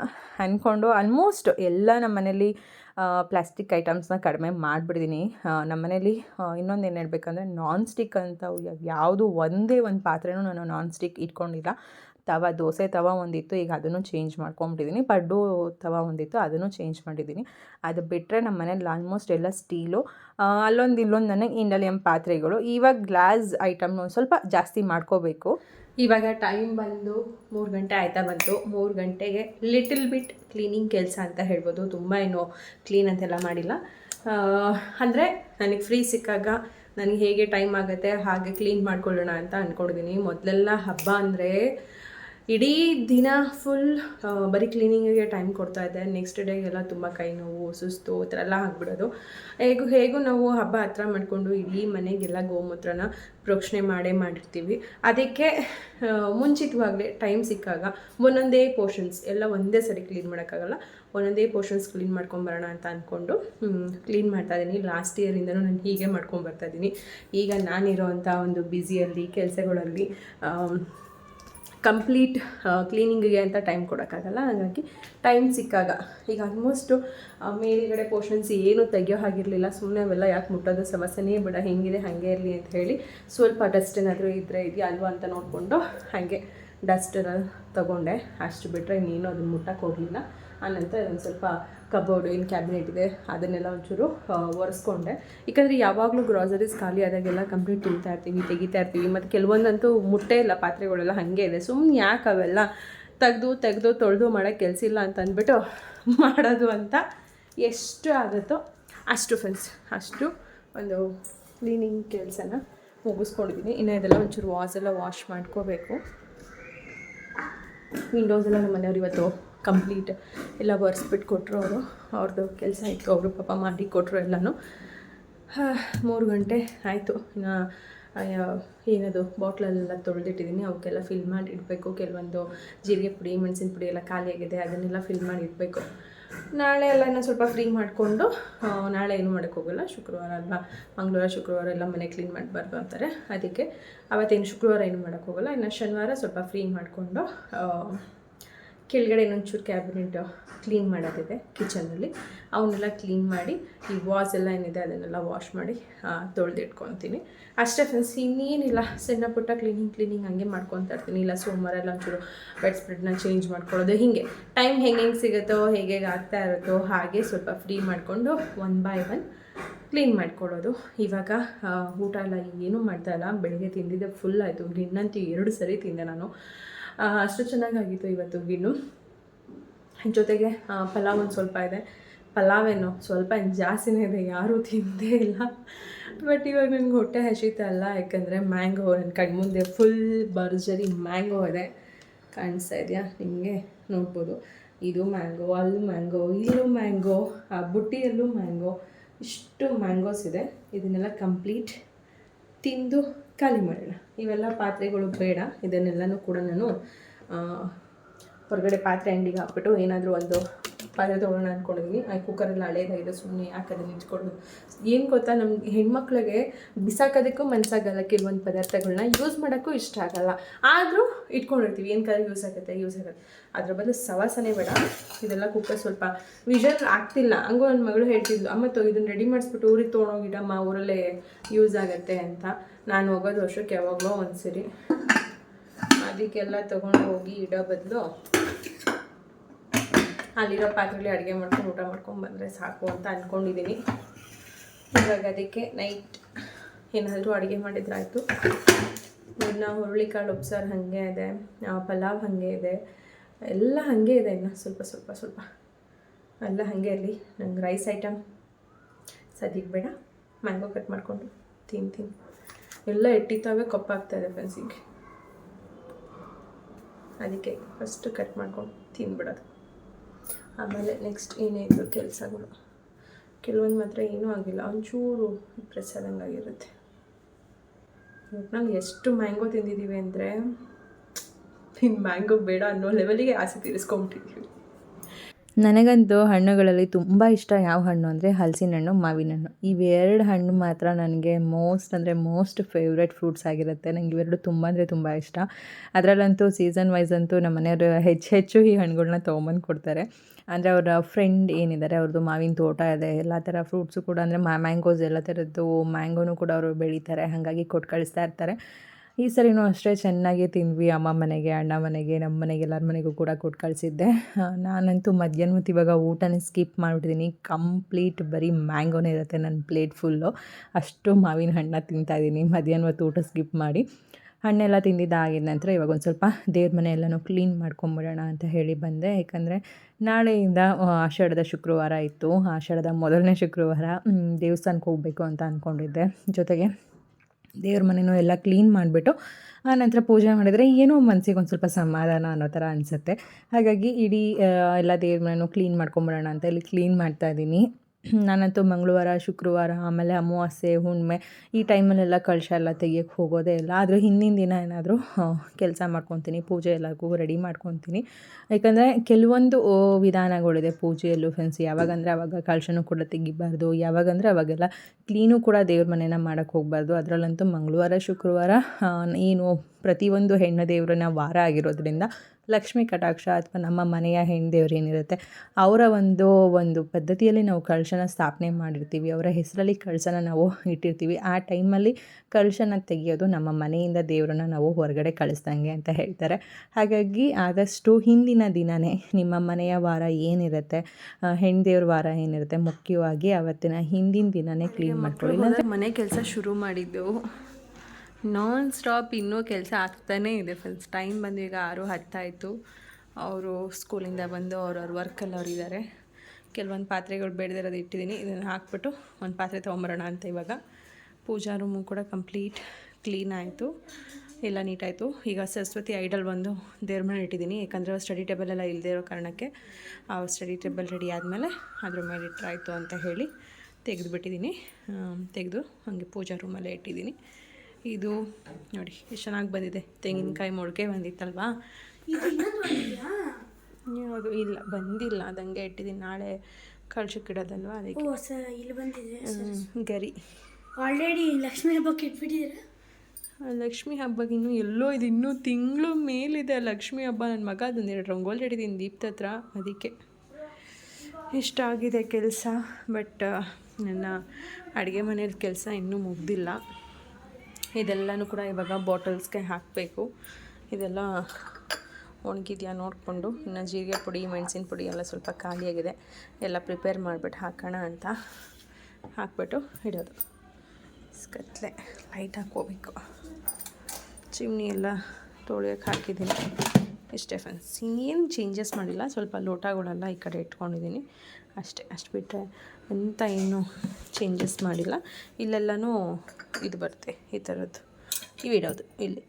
[SPEAKER 3] ಅಂದ್ಕೊಂಡು ಆಲ್ಮೋಸ್ಟ್ ಎಲ್ಲ ನಮ್ಮ ಮನೇಲಿ ಪ್ಲಾಸ್ಟಿಕ್ ಐಟಮ್ಸ್ನ ಕಡಿಮೆ ಮಾಡಿಬಿಡ್ತೀನಿ ನಮ್ಮ ಮನೇಲಿ ಇನ್ನೊಂದು ಏನು ಹೇಳಬೇಕಂದ್ರೆ ನಾನ್ ಸ್ಟಿಕ್ ಅಂತ ಯಾವುದು ಒಂದೇ ಒಂದು ಪಾತ್ರೆನೂ ನಾನು ನಾನ್ ಸ್ಟಿಕ್ ಇಟ್ಕೊಂಡಿಲ್ಲ. ತವ ದೋಸೆ ತವ ಒಂದಿತ್ತು, ಈಗ ಅದನ್ನು ಚೇಂಜ್ ಮಾಡ್ಕೊಂಬಿಟ್ಟಿದ್ದೀನಿ ಪಡ್ಡು ತವ ಒಂದಿತ್ತು, ಅದನ್ನು ಚೇಂಜ್ ಮಾಡಿದ್ದೀನಿ ಅದು ಬಿಟ್ಟರೆ ನಮ್ಮ ಮನೇಲಿ ಆಲ್ಮೋಸ್ಟ್ ಎಲ್ಲ ಸ್ಟೀಲು ಅಲ್ಲೊಂದು ಇಲ್ಲೊಂದು ನನಗೆ ಇಂಡಲಿಯಂ ಪಾತ್ರೆಗಳು. ಇವಾಗ ಗ್ಲಾಸ್ ಐಟಮ್ನ ಒಂದು ಸ್ವಲ್ಪ ಜಾಸ್ತಿ ಮಾಡ್ಕೋಬೇಕು.
[SPEAKER 1] ಇವಾಗ ಟೈಮ್ ಬಂದು ಮೂರು ಗಂಟೆ ಆಯ್ತಾ ಬಂತು. ಮೂರು ಗಂಟೆಗೆ ಲಿಟಲ್ ಬಿಟ್ ಕ್ಲೀನಿಂಗ್ ಕೆಲಸ ಅಂತ ಹೇಳ್ಬೋದು. ತುಂಬ ಏನು ಕ್ಲೀನ್ ಅಂತೆಲ್ಲ ಮಾಡಿಲ್ಲ. ಅಂದರೆ ನನಗೆ ಫ್ರೀ ಸಿಕ್ಕಾಗ ನನಗೆ ಹೇಗೆ ಟೈಮ್ ಆಗುತ್ತೆ, ಹಾಗೆ ಕ್ಲೀನ್ ಮಾಡ್ಕೊಳ್ಳೋಣ ಅಂತ ಅಂದ್ಕೊಂಡಿದ್ದೀನಿ ಮೊದಲೆಲ್ಲ ಹಬ್ಬ ಅಂದರೆ ಇಡೀ ದಿನ ಫುಲ್ ಬರೀ ಕ್ಲೀನಿಂಗಿಗೆ ಟೈಮ್ ಕೊಡ್ತಾ ಇದ್ದೆ. ನೆಕ್ಸ್ಟ್ ಡೇಗೆಲ್ಲ ತುಂಬ ಕೈ ನೋವು, ಸುಸ್ತು, ಈ ಥರ ಎಲ್ಲ ಆಗಿಬಿಡೋದು. ಹೇಗೂ ಹೇಗೂ ನಾವು ಹಬ್ಬ ಹತ್ರ ಮಾಡಿಕೊಂಡು ಇಡೀ ಮನೆಗೆಲ್ಲ ಗೋಮೂತ್ರನ ಪ್ರೋಕ್ಷಣೆ ಮಾಡೇ ಮಾಡಿರ್ತೀವಿ. ಅದಕ್ಕೆ ಮುಂಚಿತವಾಗಲೇ ಟೈಮ್ ಸಿಕ್ಕಾಗ ಒಂದೊಂದೇ ಪೋರ್ಷನ್ಸ್ ಎಲ್ಲ ಒಂದೇ ಸರಿ ಕ್ಲೀನ್ ಮಾಡೋಕ್ಕಾಗಲ್ಲ. ಒಂದೊಂದೇ ಪೋರ್ಷನ್ಸ್ ಕ್ಲೀನ್ ಮಾಡ್ಕೊಂಬರೋಣ ಅಂತ ಅಂದ್ಕೊಂಡು ಕ್ಲೀನ್ ಮಾಡ್ತಾ ಇದ್ದೀನಿ. ಲಾಸ್ಟ್ ಇಯರಿಂದನೂ ನಾನು ಹೀಗೆ ಮಾಡ್ಕೊಂಬರ್ತಾ ಇದ್ದೀನಿ. ಈಗ ನಾನಿರೋವಂಥ ಒಂದು ಬ್ಯುಸಿಯಲ್ಲಿ ಕೆಲಸಗಳಲ್ಲಿ ಕಂಪ್ಲೀಟ್ ಕ್ಲೀನಿಂಗಿಗೆ ಅಂತ ಟೈಮ್ ಕೊಡೋಕ್ಕಾಗಲ್ಲ. ಹಾಗಾಗಿ ಟೈಮ್ ಸಿಕ್ಕಾಗ. ಈಗ ಆಲ್ಮೋಸ್ಟು ಮೇಲುಗಡೆ ಪೋರ್ಷನ್ಸ್ ಏನೂ ತೆಗಿಯೋ ಹಾಗಿರಲಿಲ್ಲ. ಸುಮ್ಮನೆ ಅವೆಲ್ಲ ಯಾಕೆ ಮುಟ್ಟೋದು ಸಮಸ್ಯೆನೇ ಬೇಡ. ಹೆಂಗಿದೆ, ಹಾಗೆ ಇರಲಿ ಅಂತ ಹೇಳಿ ಸ್ವಲ್ಪ ಡಸ್ಟ್ ಏನಾದರೂ ಇದ್ದರೆ ಇದೆಯಾ ಅಲ್ವಾ ಅಂತ ನೋಡಿಕೊಂಡು ಹಾಗೆ ಡಸ್ಟ್ ತಗೊಂಡೆ. ಅಷ್ಟು ಬಿಟ್ಟರೆ ಇನ್ನೇನು ಅದನ್ನು ಮುಟ್ಟಕ್ಕೆ ಹೋಗಲಿಲ್ಲ. ಆನಂತರ ಇದೊಂದು ಸ್ವಲ್ಪ ಕಬೋರ್ಡ್ ಏನು ಕ್ಯಾಬಿನೆಟ್ ಇದೆ, ಅದನ್ನೆಲ್ಲ ಒಂಚೂರು ಒರೆಸ್ಕೊಂಡೆ. ಯಾಕಂದರೆ ಯಾವಾಗಲೂ ಗ್ರಾಸರೀಸ್ ಖಾಲಿ ಆದಾಗೆಲ್ಲ ಕಂಪ್ಲೀಟ್ ತಿಂತಾ ಇರ್ತೀವಿ, ತೆಗಿತಾ ಇರ್ತೀವಿ. ಮತ್ತು ಕೆಲವೊಂದಂತೂ ಮುಟ್ಟೇ ಇಲ್ಲ, ಪಾತ್ರೆಗಳೆಲ್ಲ ಹಾಗೆ ಇದೆ. ಸುಮ್ಮನೆ ಯಾಕೆ ಅವೆಲ್ಲ ತೆಗೆದು ತೆಗೆದು, ತೊಳೆದು ಮಾಡೋಕ್ಕೆ ಕೆಲಸ ಇಲ್ಲ ಅಂತ ಅಂದ್ಬಿಟ್ಟು ಮಾಡೋದು ಅಂತ ಎಷ್ಟು ಆಗುತ್ತೋ ಅಷ್ಟು ಫ್ರೆಂಡ್ಸ್ ಅಷ್ಟು ಒಂದು ಕ್ಲೀನಿಂಗ್ ಕೆಲಸನ ಮುಗಿಸ್ಕೊಂಡಿದ್ದೀನಿ ಇನ್ನು ಇದೆಲ್ಲ ಒಂಚೂರು ವಾಸ್ ಎಲ್ಲ ವಾಶ್ ಮಾಡ್ಕೋಬೇಕು. ವಿಂಡೋಸ್ ಎಲ್ಲ ನಮ್ಮ ಮನೆಯವ್ರು ಇವತ್ತು ಕಂಪ್ಲೀಟ್ ಎಲ್ಲ ಒರೆಸ್ಬಿಟ್ಟು ಕೊಟ್ಟರು ಅವರು. ಅವ್ರದ್ದು ಕೆಲಸ ಇತ್ತು. ಅವರು ಪಾಪ ಮಾಡಿ ಕೊಟ್ಟರು ಎಲ್ಲನೂ ಮೂರು ಗಂಟೆ ಆಯಿತು. ಇನ್ನು ಏನದು, ಬಾಟ್ಲಲ್ಲೆಲ್ಲ ತೊಳೆದಿಟ್ಟಿದ್ದೀನಿ ಅವಕ್ಕೆಲ್ಲ ಫಿಲ್ ಮಾಡಿ ಇಡಬೇಕು ಕೆಲವೊಂದು ಜೀರಿಗೆ ಪುಡಿ, ಮೆಣಸಿನ ಪುಡಿ ಎಲ್ಲ ಖಾಲಿಯಾಗಿದೆ. ಅದನ್ನೆಲ್ಲ ಫಿಲ್ ಮಾಡಿ ಇಡಬೇಕು ನಾಳೆ ಎಲ್ಲ ಇನ್ನೊಂದು ಸ್ವಲ್ಪ ಫ್ರೀ ಮಾಡಿಕೊಂಡು ನಾಳೆ ಏನು ಮಾಡೋಕ್ಕೆ ಹೋಗಲ್ಲ. ಶುಕ್ರವಾರ ಅಲ್ವಾ? ಮಂಗಳವಾರ, ಶುಕ್ರವಾರ ಎಲ್ಲ ಮನೆ ಕ್ಲೀನ್ ಮಾಡಬಾರ್ದು ಅಂತಾರೆ. ಅದಕ್ಕೆ ಅವತ್ತೇನು ಶುಕ್ರವಾರ ಏನು ಮಾಡೋಕ್ಕೋಗಲ್ಲ ಇನ್ನು ಶನಿವಾರ ಸ್ವಲ್ಪ ಫ್ರೀ ಮಾಡಿಕೊಂಡು ಕೆಳಗಡೆ ಇನ್ನೊಂಚೂರು ಕ್ಯಾಬಿನೆಟ್ ಕ್ಲೀನ್ ಮಾಡೋದಿದೆ ಕಿಚನಲ್ಲಿ. ಅವನ್ನೆಲ್ಲ ಕ್ಲೀನ್ ಮಾಡಿ, ಈ ವಾಸ್ ಎಲ್ಲ ಏನಿದೆ ಅದನ್ನೆಲ್ಲ ವಾಶ್ ಮಾಡಿ ತೊಳೆದಿಟ್ಕೊತೀನಿ ಅಷ್ಟೇ ಫ್ರೆಂಡ್ಸ್ ಇನ್ನೇನಿಲ್ಲ. ಸಣ್ಣ ಪುಟ್ಟ ಕ್ಲೀನಿಂಗ್ ಕ್ಲೀನಿಂಗ್ ಹಂಗೆ ಮಾಡ್ಕೊತಾ ಇರ್ತೀನಿ. ಇಲ್ಲ ಸೋಮವಾರ ಎಲ್ಲ ಒಂಚೂರು ಬೆಡ್ ಸ್ಪ್ರೆಡ್ನ ಚೇಂಜ್ ಮಾಡ್ಕೊಳ್ಳೋದು. ಹೀಗೆ ಟೈಮ್ ಹೆಂಗೆ ಹೆಂಗೆ ಸಿಗುತ್ತೋ ಹೇಗೆ ಆಗ್ತಾ ಇರುತ್ತೋ, ಹಾಗೆ ಸ್ವಲ್ಪ ಫ್ರೀ ಮಾಡಿಕೊಂಡು ಒನ್ ಬೈ ಒನ್ ಕ್ಲೀನ್ ಮಾಡ್ಕೊಳ್ಳೋದು. ಇವಾಗ ಊಟ ಎಲ್ಲ ಏನೂ ಮಾಡ್ತಾ ಇಲ್ಲ. ಬೆಳಗ್ಗೆ ತಿಂದಿದ್ದೆ ಫುಲ್ ಆಯಿತು. ನಿನ್ನಂತೂ ಎರಡು ಸರಿ ತಿಂದೆ ನಾನು. ಅಷ್ಟು ಚೆನ್ನಾಗಾಗಿತ್ತು ಇವತ್ತು ಗಿಣ್ಣು. ಜೊತೆಗೆ ಪಲಾವ್ ಒಂದು ಸ್ವಲ್ಪ ಇದೆ. ಪಲಾವೇನು, ಸ್ವಲ್ಪ ಜಾಸ್ತಿನೇ ಇದೆ, ಯಾರೂ ತಿಂದೇ ಇಲ್ಲ. ಬಟ್ ಇವಾಗ ನನಗೆ ಹೊಟ್ಟೆ ಹಸಿತಾ ಅಲ್ಲ ಯಾಕಂದರೆ ಮ್ಯಾಂಗೋ ನನ್ನ ಕಣ್ಮುಂದೆ ಫುಲ್ ಬರ್ಜರಿ ಮ್ಯಾಂಗೋ ಇದೆ. ಕಾಣಿಸ್ತಾ ಇದೆಯಾ? ನಿಮಗೆ ನೋಡ್ಬೋದು. ಇದು ಮ್ಯಾಂಗೋ, ಅಲ್ಲೂ ಮ್ಯಾಂಗೋ ಇಲ್ಲೂ ಮ್ಯಾಂಗೋ, ಆ, ಬುಟ್ಟಿಯಲ್ಲೂ ಮ್ಯಾಂಗೋ. ಇಷ್ಟು ಮ್ಯಾಂಗೋಸ್ ಇದೆ. ಇದನ್ನೆಲ್ಲ ಕಂಪ್ಲೀಟ್ ತಿಂದು ಖಾಲಿ ಮಾಡೋಣ. ಇವೆಲ್ಲ ಪಾತ್ರೆಗಳು ಬೇಡ. ಇದನ್ನೆಲ್ಲನೂ ಕೂಡ ನಾನು ಹೊರಗಡೆ ಪಾತ್ರೆ ಅಂಗಡಿಗೆ ಹಾಕ್ಬಿಟ್ಟು ಏನಾದರೂ ಒಂದು ಪಾತ್ರೆ ತೊಗೊಳ್ಳೋಣ ಅಂದ್ಕೊಂಡಿದ್ದೀನಿ ಆ ಕುಕ್ಕರಲ್ಲಿ ಹಳೇದಾಗಿದೆ ಸುಮ್ಮನೆ ಆ ಕಡೆ ಇಟ್ಕೊಳ್ಳೋದು ಏನು ಗೊತ್ತಾ ನಮ್ಗೆ ಹೆಣ್ಮಕ್ಳಿಗೆ ಬಿಸಾಕೋದಕ್ಕೂ ಮನಸ್ಸಾಗಲ್ಲ ಕೆಲವೊಂದು ಪದಾರ್ಥಗಳನ್ನ ಯೂಸ್ ಮಾಡೋಕ್ಕೂ ಇಷ್ಟ ಆಗಲ್ಲ. ಆದರೂ ಇಟ್ಕೊಂಡಿರ್ತೀವಿ. ಏನು ಕಾಲ ಯೂಸ್ ಆಗುತ್ತೆ ಯೂಸ್ ಆಗುತ್ತೆ. ಅದ್ರ ಬದಲು ಸವಾಸನೆ ಬೇಡ. ಇದೆಲ್ಲ ಕುಕ್ಕರ್ ಸ್ವಲ್ಪ ವಿಷಲ್ ಆಗ್ತಿಲ್ಲ. ಹಂಗೂ ನನ್ನ ಮಗಳು ಹೇಳ್ತಿದ್ಲು, ಅಮ್ಮ ತೊ ಇದನ್ನ ರೆಡಿ ಮಾಡಿಸ್ಬಿಟ್ಟು ಊರಿಗೆ ತೊಗೊಂಡೋಗಿಡಮ್ಮ ಊರಲ್ಲೇ ಯೂಸ್ ಆಗುತ್ತೆ ಅಂತ. ನಾನು ಹೋಗೋದು ವರ್ಷಕ್ಕೆ ಯಾವಾಗಲೋ ಒಂದು ಸರಿ ಅದಕ್ಕೆಲ್ಲ ತೊಗೊಂಡು ಹೋಗಿ ಇಡೋ ಬದಲು ಅಲ್ಲಿರೋ ಪಾತ್ರೆಲಿ ಅಡುಗೆ ಮಾಡ್ಕೊಂಡು ಊಟ ಮಾಡ್ಕೊಂಡು ಬಂದರೆ ಸಾಕು ಅಂತ ಅಂದ್ಕೊಂಡಿದ್ದೀನಿ ಇವಾಗ ಅದಕ್ಕೆ ನೈಟ್ ಏನಾದರೂ ಅಡುಗೆ ಮಾಡಿದ್ರಾಯಿತು ಇನ್ನು ಹುರುಳಿಕಾಳು ಉಪ್ಸಾರು ಹಾಗೆ ಇದೆ ಪಲಾವ್ ಹಾಗೆ ಇದೆ. ಎಲ್ಲ ಹಾಗೆ ಇದೆ ಇನ್ನು ಸ್ವಲ್ಪ ಸ್ವಲ್ಪ ಸ್ವಲ್ಪ. ಎಲ್ಲ ಹಾಗೆ ಇರಲಿ ನಂಗೆ ರೈಸ್ ಐಟಮ್ ಸದ್ಯಕ್ಕೆ ಬೇಡ. ಮ್ಯಾಂಗೋ ಕಟ್ ಮಾಡಿಕೊಂಡು ತಿಂತೀನಿ. ಎಲ್ಲ ಇಟ್ಟಿತಾವೆ ಕಪ್ಪಾಗ್ತಾ ಇದೆ ಫ್ರೆಂಡ್ಸಿಗೆ ಅದಕ್ಕೆ ಫಸ್ಟ್ ಕಟ್ ಮಾಡ್ಕೊಂಡು ತಿಂದ್ಬಿಡೋದು ಆಮೇಲೆ ನೆಕ್ಸ್ಟ್ ಏನೇನು ಕೆಲಸಗಳು? ಕೆಲವೊಂದು ಮಾತ್ರ ಏನೂ ಆಗಿಲ್ಲ, ಒಂಚೂರು ಪ್ರೆಸ್ ಆದಂಗಾಗಿರುತ್ತೆ ನಾವು ಎಷ್ಟು ಮ್ಯಾಂಗೋ ತಿಂದಿದ್ದೀವಿ ಅಂದರೆ ಇನ್ನು ಮ್ಯಾಂಗೋ ಬೇಡ ಅನ್ನೋ ಲೆವೆಲಿಗೆ ಆಸೆ ತೀರಿಸ್ಕೊಂಬಿಟ್ಟಿದ್ದೀವಿ
[SPEAKER 3] ನನಗಂತೂ ಹಣ್ಣುಗಳಲ್ಲಿ ತುಂಬ ಇಷ್ಟ ಯಾವ ಹಣ್ಣು ಅಂದರೆ ಹಲಸಿನ ಹಣ್ಣು ಮಾವಿನ ಹಣ್ಣು ಇವೆರಡು ಹಣ್ಣು ಮಾತ್ರ ನನಗೆ ಮೋಸ್ಟ್ ಅಂದರೆ ಮೋಸ್ಟ್ ಫೇವ್ರೆಟ್ ಫ್ರೂಟ್ಸ್ ಆಗಿರುತ್ತೆ. ನನಗೆ ಇವೆರಡು ತುಂಬ ಅಂದರೆ ತುಂಬ ಇಷ್ಟ. ಅದರಲ್ಲಂತೂ ಸೀಸನ್ ವೈಸ್ ಅಂತೂ ನಮ್ಮ ಮನೆಯವರು ಹೆಚ್ಚು ಹೆಚ್ಚು ಈ ಹಣ್ಣುಗಳನ್ನ ತೊಗೊಂಬಂದು ಕೊಡ್ತಾರೆ. ಅಂದರೆ ಅವರ ಫ್ರೆಂಡ್ ಏನಿದ್ದಾರೆ, ಅವ್ರದ್ದು ಮಾವಿನ ತೋಟ ಇದೆ, ಎಲ್ಲ ಥರ ಫ್ರೂಟ್ಸು ಕೂಡ ಅಂದರೆ ಮ್ಯಾಂಗೋಸ್ ಎಲ್ಲ ಥರದ್ದು ಮ್ಯಾಂಗೋನು ಕೂಡ ಅವರು ಬೆಳೀತಾರೆ. ಹಾಗಾಗಿ ಕೊಟ್ಟು ಕಳಿಸ್ತಾ ಇರ್ತಾರೆ. ಈ ಸರಿನೂ ಅಷ್ಟೇ ಚೆನ್ನಾಗಿ ತಿಂದ್ವಿ, ಅಮ್ಮ ಮನೆಗೆ, ಅಣ್ಣ ಮನೆಗೆ, ನಮ್ಮ ಮನೆಗೆ, ಎಲ್ಲರ ಮನೆಗೂ ಕೂಡ ಕೊಟ್ಟು ಕಳಿಸಿದ್ದೆ. ನಾನಂತೂ ಮಧ್ಯಾಹ್ನ ಮತ್ತು ಇವಾಗ ಊಟನೇ ಸ್ಕಿಪ್ ಮಾಡಿಬಿಟ್ಟಿದ್ದೀನಿ ಕಂಪ್ಲೀಟ್ ಬರೀ ಮ್ಯಾಂಗೋನೇ ಇರುತ್ತೆ ನನ್ನ ಪ್ಲೇಟ್ ಫುಲ್ಲು. ಅಷ್ಟು ಮಾವಿನ ಹಣ್ಣನ್ನ ತಿಂತಾಯಿದ್ದೀನಿ ಮಧ್ಯಾಹ್ನ ಹೊತ್ತು ಊಟ ಸ್ಕಿಪ್ ಮಾಡಿ ಹಣ್ಣೆಲ್ಲ ತಿಂದಿದ್ದಾಗಿದ ನಂತರ ಇವಾಗ ಒಂದು ಸ್ವಲ್ಪ ದೇವ್ರ ಮನೆ ಎಲ್ಲನೂ ಕ್ಲೀನ್ ಮಾಡ್ಕೊಂಬಿಡೋಣ ಅಂತ ಹೇಳಿ ಬಂದೆ. ಯಾಕಂದರೆ ನಾಳೆಯಿಂದ ಆಷಾಢದ ಶುಕ್ರವಾರ ಇತ್ತು. ಆಷಾಢದ ಮೊದಲನೇ ಶುಕ್ರವಾರ ದೇವಸ್ಥಾನಕ್ಕೆ ಹೋಗಬೇಕು ಅಂತ ಅಂದ್ಕೊಂಡಿದ್ದೆ ಜೊತೆಗೆ ದೇವ್ರ ಮನೆಯೂ ಎಲ್ಲ ಕ್ಲೀನ್ ಮಾಡಿಬಿಟ್ಟು ಆನಂತರ ಪೂಜೆ ಮಾಡಿದರೆ ಏನೋ ಮನಸ್ಸಿಗೆ ಒಂದು ಸ್ವಲ್ಪ ಸಮಾಧಾನ ಅನ್ನೋ ಥರ ಅನಿಸುತ್ತೆ. ಹಾಗಾಗಿ ಇಡೀ ಎಲ್ಲ ದೇವ್ರ ಮನೆಯೂ ಕ್ಲೀನ್ ಮಾಡ್ಕೊಂಬಿಡೋಣ ಅಂತ ಇಲ್ಲಿ ಕ್ಲೀನ್ ಮಾಡ್ತಾ ಇದ್ದೀನಿ. ನಾನಂತೂ ಮಂಗಳವಾರ, ಶುಕ್ರವಾರ, ಆಮೇಲೆ ಅಮಾವಾಸ್ಯೆ, ಹುಣ್ಣಿಮೆ ಈ ಟೈಮಲ್ಲೆಲ್ಲ ಕಳಶ ಎಲ್ಲ ತೆಗಿಯೋಕ್ಕೆ ಹೋಗೋದೇ ಇಲ್ಲ. ಆದರೂ ಹಿಂದಿನ ದಿನ ಏನಾದರೂ ಕೆಲಸ ಮಾಡ್ಕೊತೀನಿ, ಪೂಜೆ ಎಲ್ಲರಿಗೂ ರೆಡಿ ಮಾಡ್ಕೊತೀನಿ. ಯಾಕಂದರೆ ಕೆಲವೊಂದು ವಿಧಾನಗಳಿದೆ ಪೂಜೆಯಲ್ಲೂ ಫ್ರೆಂಡ್ಸ್ ಯಾವಾಗಂದರೆ ಅವಾಗ ಕಳಶನೂ ಕೂಡ ತೆಗಿಬಾರ್ದು, ಯಾವಾಗಂದರೆ ಅವಾಗೆಲ್ಲ ಕ್ಲೀನು ಕೂಡ ದೇವ್ರ ಮನೇನ ಮಾಡೋಕ್ಕೆ ಹೋಗಬಾರ್ದು. ಅದರಲ್ಲಂತೂ ಮಂಗಳವಾರ, ಶುಕ್ರವಾರ ಏನು ಪ್ರತಿಯೊಂದು ಹೆಣ್ಣು ದೇವರನ್ನ ವಾರ ಆಗಿರೋದ್ರಿಂದ ಲಕ್ಷ್ಮೀ ಕಟಾಕ್ಷ ಅಥವಾ ನಮ್ಮ ಮನೆಯ ಹೆಣ್ಣು ದೇವ್ರು ಏನಿರುತ್ತೆ ಅವರ ಒಂದು ಒಂದು ಪದ್ಧತಿಯಲ್ಲಿ ನಾವು ಕಳಶನ ಸ್ಥಾಪನೆ ಮಾಡಿರ್ತೀವಿ. ಅವರ ಹೆಸರಲ್ಲಿ ಕಳಶನ ನಾವು ಇಟ್ಟಿರ್ತೀವಿ. ಆ ಟೈಮಲ್ಲಿ ಕಳಶನ ತೆಗೆಯೋದು ನಮ್ಮ ಮನೆಯಿಂದ ದೇವರನ್ನ ನಾವು ಹೊರಗಡೆ ಕಳಿಸ್ದಂಗೆ ಅಂತ ಹೇಳ್ತಾರೆ. ಹಾಗಾಗಿ ಆದಷ್ಟು ಹಿಂದಿನ ದಿನವೇ ನಿಮ್ಮ ಮನೆಯ ವಾರ ಏನಿರುತ್ತೆ ಆ, ಹೆಣ್ಣು ದೇವ್ರ ವಾರ ಏನಿರುತ್ತೆ ಮುಖ್ಯವಾಗಿ ಅವತ್ತಿನ ಹಿಂದಿನ ದಿನವೇ ಕ್ಲೀನ್ ಮಾಡ್ಕೊಳ್ಳಿ.
[SPEAKER 1] ಮನೆ ಕೆಲಸ ಶುರು ಮಾಡಿದ್ದೆವು ನಾನ್ ಸ್ಟಾಪ್ ಇನ್ನೂ ಕೆಲಸ ಆಗ್ತಾನೇ ಇದೆ ಫ್ರೆಂಡ್ಸ್ ಟೈಮ್ ಬಂದು ಈಗ ಆರು ಹತ್ತಾಯಿತು. ಅವರು ಸ್ಕೂಲಿಂದ ಬಂದು ಅವ್ರವ್ರ ವರ್ಕಲ್ಲಿ ಅವ್ರು ಇದ್ದಾರೆ ಕೆಲವೊಂದು ಪಾತ್ರೆಗಳು ಬೇಡದಿರೋದು ಇಟ್ಟಿದ್ದೀನಿ ಇದನ್ನು ಹಾಕ್ಬಿಟ್ಟು ಒಂದು ಪಾತ್ರೆ ತೊಗೊಂಬರೋಣ ಅಂತ ಇವಾಗ. ಪೂಜಾ ರೂಮು ಕೂಡ ಕಂಪ್ಲೀಟ್ ಕ್ಲೀನ್ ಆಯಿತು. ಎಲ್ಲ ನೀಟಾಯಿತು. ಈಗ ಸರಸ್ವತಿ ಐಡಲ್ ಬಂದು ದೇವ್ರ ಮೇಲೆ ಇಟ್ಟಿದ್ದೀನಿ ಯಾಕಂದರೆ ಸ್ಟಡಿ ಟೇಬಲ್ ಎಲ್ಲ ಇಲ್ಲದೆ ಇರೋ ಕಾರಣಕ್ಕೆ ಆ ಸ್ಟಡಿ ಟೇಬಲ್ ರೆಡಿ ಆದಮೇಲೆ ಅದ್ರ ಮೇಲೆ ಇಟ್ಟರಾಯಿತು ಅಂತ ಹೇಳಿ ತೆಗೆದುಬಿಟ್ಟಿದ್ದೀನಿ ತೆಗೆದು ಹಾಗೆ ಪೂಜಾ ರೂಮಲ್ಲೇ ಇಟ್ಟಿದ್ದೀನಿ ಇದು ನೋಡಿ ಎಷ್ಟು ಚೆನ್ನಾಗಿ ಬಂದಿದೆ. ತೆಂಗಿನಕಾಯಿ ಮೊಳಕೆ ಬಂದಿತ್ತಲ್ವಾ? ಯಾವುದು ಇಲ್ಲ ಬಂದಿಲ್ಲ. ಅದಂಗೆ ಇಟ್ಟಿದ್ದೀನಿ ನಾಳೆ ಕಳ್ಸಕ್ಕಿಡೋದಲ್ವಾ ಅದಕ್ಕೆ.
[SPEAKER 2] ಇಲ್ಲಿ ಬಂದಿದೆ
[SPEAKER 1] ಗರಿ.
[SPEAKER 2] ಆಲ್ರೆಡಿ ಲಕ್ಷ್ಮೀ ಹಬ್ಬಕ್ಕೆ ಇಟ್ಬಿಟ್ಟಿದ್ದೀರಾ?
[SPEAKER 1] ಲಕ್ಷ್ಮಿ ಹಬ್ಬಕ್ಕೆ ಇನ್ನೂ ಎಲ್ಲೋ ಇದು ಇನ್ನೂ ತಿಂಗಳು ಮೇಲಿದೆ ಲಕ್ಷ್ಮಿ ಹಬ್ಬ. ನನ್ನ ಮಗ ಅದೊಂದೆರಡು ರಂಗೋಲಿ ಹಿಡಿದೀನಿ ದೀಪ್ತ ಹತ್ರ ಅದಕ್ಕೆ. ಇಷ್ಟಾಗಿದೆ ಕೆಲಸ? ಬಟ್ ನನ್ನ ಅಡುಗೆ ಮನೇಲಿ ಕೆಲಸ ಇನ್ನೂ ಮುಗ್ದಿಲ್ಲ. ಇದೆಲ್ಲನೂ ಕೂಡ ಇವಾಗ ಬಾಟಲ್ಸ್ಗೆ ಹಾಕಬೇಕು. ಇದೆಲ್ಲ ಒಣಗಿದೆಯಾ ನೋಡಿಕೊಂಡು. ಇನ್ನು ಜೀರಿಗೆ ಪುಡಿ, ಮೆಣಸಿನ ಪುಡಿ ಎಲ್ಲ ಸ್ವಲ್ಪ ಖಾಲಿಯಾಗಿದೆ. ಎಲ್ಲ ಪ್ರಿಪೇರ್ ಮಾಡಿಬಿಟ್ಟು ಹಾಕೋಣ ಅಂತ ಹಾಕ್ಬಿಟ್ಟು ಇಡೋದು. ಕತ್ಲೆ ಲೈಟ್ ಹಾಕ್ಕೋಬೇಕು. ಚಿಮ್ನಿ ಎಲ್ಲ ತೊಳೆಯೋಕೆ ಹಾಕಿದ್ದೀನಿ. ಇಷ್ಟೇ ಫ್ರೆಂಡ್ಸ್ ಏನು ಚೇಂಜಸ್ ಮಾಡಿಲ್ಲ. ಸ್ವಲ್ಪ ಲೋಟಗಳೆಲ್ಲ ಈ ಕಡೆ ಇಟ್ಕೊಂಡಿದ್ದೀನಿ. ಅಷ್ಟೇ, ಅಷ್ಟು ಬಿಟ್ಟರೆ ಎಂಥ ಏನು ಚೇಂಜಸ್ ಮಾಡಿಲ್ಲ. ಇಲ್ಲೆಲ್ಲನೂ ಇದು ಬರುತ್ತೆ, ಈ ಥರದ್ದು. ಇವಿಡೋದು ಇಲ್ಲಿ.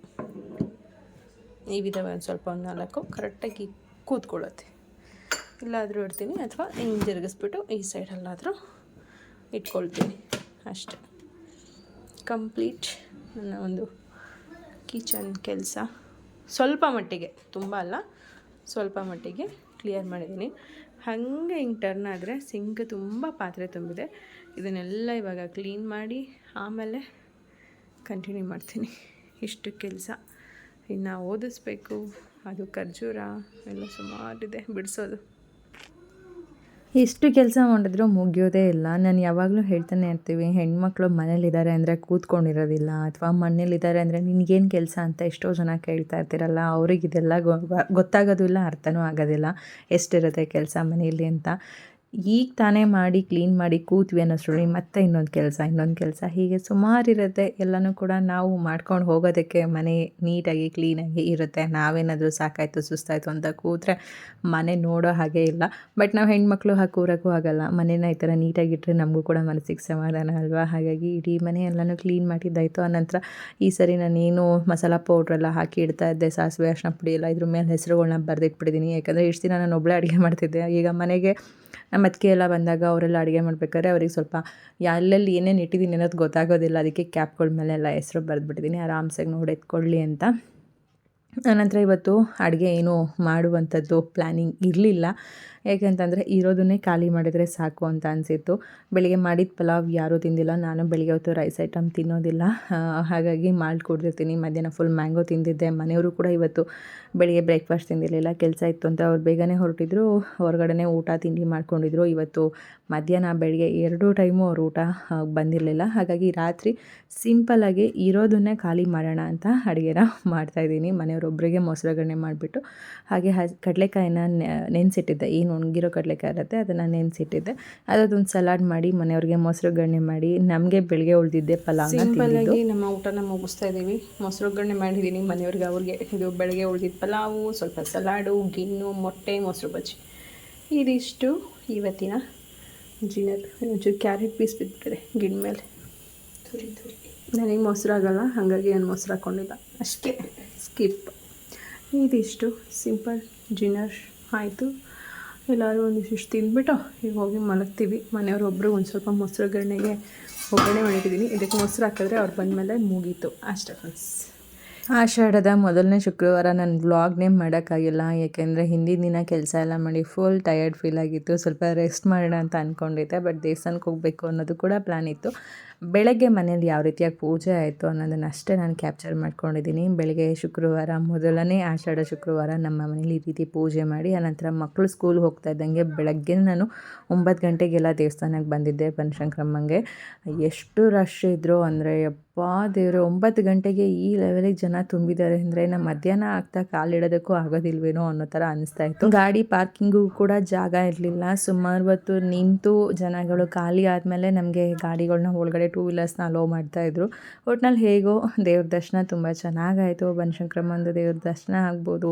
[SPEAKER 1] ಇವಿದಾವೆ ಒಂದು ಸ್ವಲ್ಪ ಒಂದು ನಾಲ್ಕು ಕರೆಕ್ಟಾಗಿ ಕೂತ್ಕೊಳ್ಳುತ್ತೆ. ಇಲ್ಲಾದರೂ ಇಡ್ತೀನಿ ಅಥವಾ ಹಿಂಗೆ ತಿರುಗಿಸ್ಬಿಟ್ಟು ಈ ಸೈಡಲ್ಲಾದರೂ ಇಟ್ಕೊಳ್ತೀನಿ. ಅಷ್ಟೇ. ಕಂಪ್ಲೀಟ್ ನನ್ನ ಒಂದು ಕಿಚನ್ ಕೆಲಸ. ಸ್ವಲ್ಪ ಮಟ್ಟಿಗೆ, ತುಂಬ ಅಲ್ಲ, ಸ್ವಲ್ಪ ಮಟ್ಟಿಗೆ ಕ್ಲಿಯರ್ ಮಾಡಿದ್ದೀನಿ. ಹಾಗೆ ಹಿಂಗೆ ಟರ್ನ್ ಆದರೆ ಸಿಂಕ್ ತುಂಬ ಪಾತ್ರೆ ತುಂಬಿದೆ. ಇದನ್ನೆಲ್ಲ ಇವಾಗ ಕ್ಲೀನ್ ಮಾಡಿ ಆಮೇಲೆ ಕಂಟಿನ್ಯೂ ಮಾಡ್ತೀನಿ. ಇಷ್ಟು ಕೆಲಸ. ಇನ್ನು ಓದಿಸ್ಬೇಕು. ಅದು ಖರ್ಜೂರ ಎಲ್ಲ ಸುಮಾರಿದೆ ಬಿಡಿಸೋದು.
[SPEAKER 3] ಎಷ್ಟು ಕೆಲಸ ಮಾಡಿದ್ರೂ ಮುಗಿಯೋದೇ ಇಲ್ಲ. ನಾನು ಯಾವಾಗಲೂ ಹೇಳ್ತಾನೆ ಇರ್ತೀವಿ, ಹೆಣ್ಮಕ್ಳು ಮನೇಲಿದ್ದಾರೆ ಅಂದರೆ ಕೂತ್ಕೊಂಡಿರೋದಿಲ್ಲ ಅಥವಾ ಮನೇಲಿದ್ದಾರೆ ಅಂದರೆ ನಿನಗೇನು ಕೆಲಸ ಅಂತ ಎಷ್ಟೋ ಜನ ಕೇಳ್ತಾ ಇರ್ತೀರಲ್ಲ, ಅವ್ರಿಗೆ ಇದೆಲ್ಲ ಗೊ- ಗೊತ್ತಾಗೋದು ಇಲ್ಲ ಅರ್ಥನೂ ಆಗೋದಿಲ್ಲ. ಎಷ್ಟಿರುತ್ತೆ ಕೆಲಸ ಮನೆಯಲ್ಲಿ ಅಂತ. ಈಗ ತಾನೇ ಮಾಡಿ ಕ್ಲೀನ್ ಮಾಡಿ ಕೂತ್ವಿ ಅನ್ನೋಷ್ಟರಲ್ಲಿ ಮತ್ತೆ ಇನ್ನೊಂದು ಕೆಲಸ ಇನ್ನೊಂದು ಕೆಲಸ. ಹೀಗೆ ಸುಮಾರು ಇರುತ್ತೆ. ಎಲ್ಲನೂ ಕೂಡ ನಾವು ಮಾಡ್ಕೊಂಡು ಹೋಗೋದಕ್ಕೆ ಮನೆ ನೀಟಾಗಿ ಕ್ಲೀನಾಗಿ ಇರುತ್ತೆ. ನಾವೇನಾದರೂ ಸಾಕಾಯಿತು, ಸುಸ್ತಾಯಿತು ಅಂತ ಕೂತ್ರೆ ಮನೆ ನೋಡೋ ಹಾಗೆ ಇಲ್ಲ. ಬಟ್ ನಾವು ಹೆಣ್ಮಕ್ಳು ಹಾಗೆ ಕೂರೋಕ್ಕೂ ಆಗಲ್ಲ. ಮನೇನ ಈ ಥರ ನೀಟಾಗಿಟ್ಟರೆ ನಮಗೂ ಕೂಡ ಮನಸ್ಸಿಗೆ ಸಮಾಧಾನ ಅಲ್ವಾ? ಹಾಗಾಗಿ ಇಡೀ ಮನೆ ಎಲ್ಲನೂ ಕ್ಲೀನ್ ಮಾಡಿದ್ದಾಯಿತು ಆನಂತರ ಈ ಸರಿ ನಾನೇನು ಮಸಾಲ ಪೌಡ್ರೆಲ್ಲ ಹಾಕಿ ಇಡ್ತಾ ಇದ್ದೆ. ಸಾಸಿವೆ ಅರ್ಶಿನ ಪುಡಿ ಎಲ್ಲ ಇದ್ರ ಮೇಲೆ ಹೆಸರುಗಳನ್ನ ಬರೆದಿಟ್ಬಿಟ್ಟಿದ್ದೀನಿ ಯಾಕಂದರೆ ಇಷ್ಟು ದಿನ ನಾನು ಒಬ್ಬಳೇ ಅಡುಗೆ ಮಾಡ್ತಿದ್ದೆ. ಈಗ ಮನೆಗೆ ನಮ್ಮ ಅತ್ತಿಗೆ ಎಲ್ಲ ಬಂದಾಗ ಅವರೆಲ್ಲ ಅಡುಗೆ ಮಾಡ್ಬೇಕಾದ್ರೆ ಅವ್ರಿಗೆ ಸ್ವಲ್ಪ ಎಲ್ಲೆಲ್ಲಿ ಏನೇನು ಇಟ್ಟಿದ್ದೀನಿ ಅನ್ನೋದು ಗೊತ್ತಾಗೋದಿಲ್ಲ. ಅದಕ್ಕೆ ಕ್ಯಾಪ್ಗಳ ಮೇಲೆಲ್ಲ ಹೆಸರು ಬರೆದ್ಬಿಟ್ಟಿದ್ದೀನಿ. ಆರಾಮ್ಸಾಗಿ ನೋಡಿ ಎತ್ಕೊಳ್ಳಿ ಅಂತ. ಆನಂತರ ಇವತ್ತು ಅಡುಗೆ ಏನು ಮಾಡುವಂಥದ್ದು ಪ್ಲ್ಯಾನಿಂಗ್ ಇರಲಿಲ್ಲ. ಯಾಕೆಂತಂದರೆ ಇರೋದನ್ನೇ ಖಾಲಿ ಮಾಡಿದರೆ ಸಾಕು ಅಂತ ಅನಿಸಿತ್ತು. ಬೆಳಿಗ್ಗೆ ಮಾಡಿದ ಪಲಾವ್ ಯಾರೂ ತಿಂದಿಲ್ಲ. ನಾನು ಬೆಳಿಗ್ಗೆ ಹೊತ್ತು ರೈಸ್ ಐಟಮ್ ತಿನ್ನೋದಿಲ್ಲ. ಹಾಗಾಗಿ ಮಾಲ್ಟ್ ಕೊಡ್ತಿರ್ತೀನಿ ಮಧ್ಯಾಹ್ನ ಫುಲ್ ಮ್ಯಾಂಗೋ ತಿಂದಿದ್ದೆ. ಮನೆಯವರು ಕೂಡ ಇವತ್ತು ಬೆಳಿಗ್ಗೆ ಬ್ರೇಕ್ಫಾಸ್ಟ್ ತಿಂದಿರಲಿಲ್ಲ. ಕೆಲಸ ಇತ್ತು ಅಂತ ಅವ್ರು ಬೇಗನೆ ಹೊರಟಿದ್ರು. ಹೊರಗಡೆನೇ ಊಟ, ತಿಂಡಿ ಮಾಡ್ಕೊಂಡಿದ್ರು. ಇವತ್ತು ಮಧ್ಯಾಹ್ನ ಬೆಳಿಗ್ಗೆ ಎರಡೂ ಟೈಮು ಅವ್ರು ಊಟ ಬಂದಿರಲಿಲ್ಲ. ಹಾಗಾಗಿ ರಾತ್ರಿ ಸಿಂಪಲ್ಲಾಗಿ ಇರೋದನ್ನೇ ಖಾಲಿ ಮಾಡೋಣ ಅಂತ ಅಡುಗೆನ ಮಾಡ್ತಾಯಿದ್ದೀನಿ ಮನೆಯವರೊಬ್ಬರಿಗೆ ಮೊಸರುಗಣ್ಣೆ ಮಾಡಿಬಿಟ್ಟು ಹಾಗೆ ಹ ಕಡಲೆಕಾಯಿನ ನೆನೆಸಿಟ್ಟಿದ್ದೆ. ಏನು ಒಣಗಿರೋ ಕಡಲೆಕಾಯಿ ಇರುತ್ತೆ ಅದನ್ನು ನೆನೆಸಿಟ್ಟಿದ್ದೆ. ಅದೊಂದು ಸಲಾಡ್ ಮಾಡಿ ಮನೆಯವ್ರಿಗೆ ಮೊಸರುಗಣ್ಣೆ ಮಾಡಿ ನಮಗೆ ಬೆಳಗ್ಗೆ ಉಳಿದಿದ್ದೆ ಪಲಾವ್
[SPEAKER 1] ಸಿಂಪಲ್ಲಾಗಿ ನಮ್ಮ ಊಟನ ಮುಗಿಸ್ತಾ ಇದ್ದೀವಿ. ಮೊಸರು ಒಗ್ಗರಣೆ ಮಾಡಿದ್ದೀನಿ ಮನೆಯವ್ರಿಗೆ ಅವ್ರಿಗೆ ಇದು ಬೆಳಗ್ಗೆ ಉಳಿದಿದ್ದ ಪಲಾವು ಸ್ವಲ್ಪ ಸಲಾಡು ಗಿಣ್ಣು ಮೊಟ್ಟೆ ಮೊಸರು ಬಜ್ಜಿ. ಇದಿಷ್ಟು ಇವತ್ತಿನ ಜಿನರ್. ಒಂಚೂರು ಕ್ಯಾರೆಟ್ ಪೀಸ್ ಬಿದ್ದಿದೆ ಗಿಣ್ಣ ಮೇಲೆ. ತುರಿ ತುರಿ ನನಗೆ ಮೊಸರಾಗಲ್ಲ ಹಾಗಾಗಿ ನಾನು ಮೊಸರು ಹಾಕ್ಕೊಂಡಿಲ್ಲ ಅಷ್ಟೇ ಸ್ಕಿಪ್. ಇದಿಷ್ಟು ಸಿಂಪಲ್ ಜಿನರ್ ಆಯಿತು. ಎಲ್ಲರೂ ಒಂದಿಷ್ಟು ತಿಂದ್ಬಿಟ್ಟು ಈಗ ಹೋಗಿ ಮಲಗ್ತೀವಿ. ಮನೆಯವ್ರೊಬ್ಬರು ಒಂದು ಸ್ವಲ್ಪ ಮೊಸರುಗರಣೆಗೆ ಒಗ್ಗರಣೆ ಮಾಡಿಟ್ಟಿದ್ದೀನಿ. ಇದಕ್ಕೆ ಮೊಸರು ಹಾಕಿದ್ರೆ ಅವ್ರು ಬಂದಮೇಲೆ ಮುಗೀತು. ಅಷ್ಟೇ ಫ್ರೆಂಡ್ಸ್
[SPEAKER 3] ಆಷಾಢದ ಮೊದಲನೇ ಶುಕ್ರವಾರ ನಾನು ವ್ಲಾಗ್ನೇ ಮಾಡೋಕ್ಕಾಗಿಲ್ಲ. ಯಾಕೆಂದರೆ ಹಿಂದಿನ ದಿನ ಕೆಲಸ ಎಲ್ಲ ಮಾಡಿ ಫುಲ್ ಟಯರ್ಡ್ ಫೀಲ್ ಆಗಿತ್ತು. ಸ್ವಲ್ಪ ರೆಸ್ಟ್ ಮಾಡೋಣ ಅಂತ ಅಂದ್ಕೊಂಡಿದ್ದೆ ಬಟ್ ದೇವಸ್ಥಾನಕ್ಕೆ ಹೋಗಬೇಕು ಅನ್ನೋದು ಕೂಡ ಪ್ಲ್ಯಾನ್ ಇತ್ತು. ಬೆಳಗ್ಗೆ ಮನೇಲಿ ಯಾವ ರೀತಿಯಾಗಿ ಪೂಜೆ ಆಯಿತು ಅನ್ನೋದನ್ನು ಅಷ್ಟೇ ನಾನು ಕ್ಯಾಪ್ಚರ್ ಮಾಡ್ಕೊಂಡಿದ್ದೀನಿ. ಬೆಳಗ್ಗೆ ಶುಕ್ರವಾರ ಮೊದಲನೇ ಆಷಾಢ ಶುಕ್ರವಾರ ನಮ್ಮ ಮನೇಲಿ ಈ ರೀತಿ ಪೂಜೆ ಮಾಡಿ, ಆನಂತರ ಮಕ್ಕಳು ಸ್ಕೂಲ್ ಹೋಗ್ತಾ ಇದ್ದಂಗೆ ಬೆಳಗ್ಗೆ ನಾನು ಒಂಬತ್ತು ಗಂಟೆಗೆಲ್ಲ ದೇವಸ್ಥಾನಕ್ಕೆ ಬಂದಿದ್ದೆ ಬನಶಂಕರಮ್ಮಂಗೆ. ಎಷ್ಟು ರಶ್ ಇದ್ದರು ಅಂದರೆ ಯಪ್ಪಾ ದೇವರು, ಒಂಬತ್ತು ಗಂಟೆಗೆ ಈ ಲೆವೆಲಿಗೆ ಜನ ತುಂಬಿದ್ದಾರೆ ಅಂದರೆ ನಮ್ಮ ಮಧ್ಯಾಹ್ನ ಆಗ್ತಾ ಕಾಲಿಡೋದಕ್ಕೂ ಆಗೋದಿಲ್ವೇನೋ ಅನ್ನೋ ಥರ ಅನಿಸ್ತಾ ಇತ್ತು. ಗಾಡಿ ಪಾರ್ಕಿಂಗು ಕೂಡ ಜಾಗ ಇರಲಿಲ್ಲ. ಸುಮಾರು ಹೊತ್ತು ನಿಂತು ಜನಗಳು ಖಾಲಿ ಆದಮೇಲೆ ನಮಗೆ ಗಾಡಿಗಳನ್ನ ಒಳಗಡೆ ಟೂ ವೀಲರ್ಸ್ನ ಅಲೋ ಮಾಡ್ತಾಯಿದ್ರು. ಒಟ್ನಲ್ಲಿ ಹೇಗೋ ದೇವ್ರ ದರ್ಶನ ತುಂಬ ಚೆನ್ನಾಗಾಯಿತು. ಬನಶಂಕರಮ್ಮಂದು ದೇವ್ರ ದರ್ಶನ ಆಗ್ಬೋದು.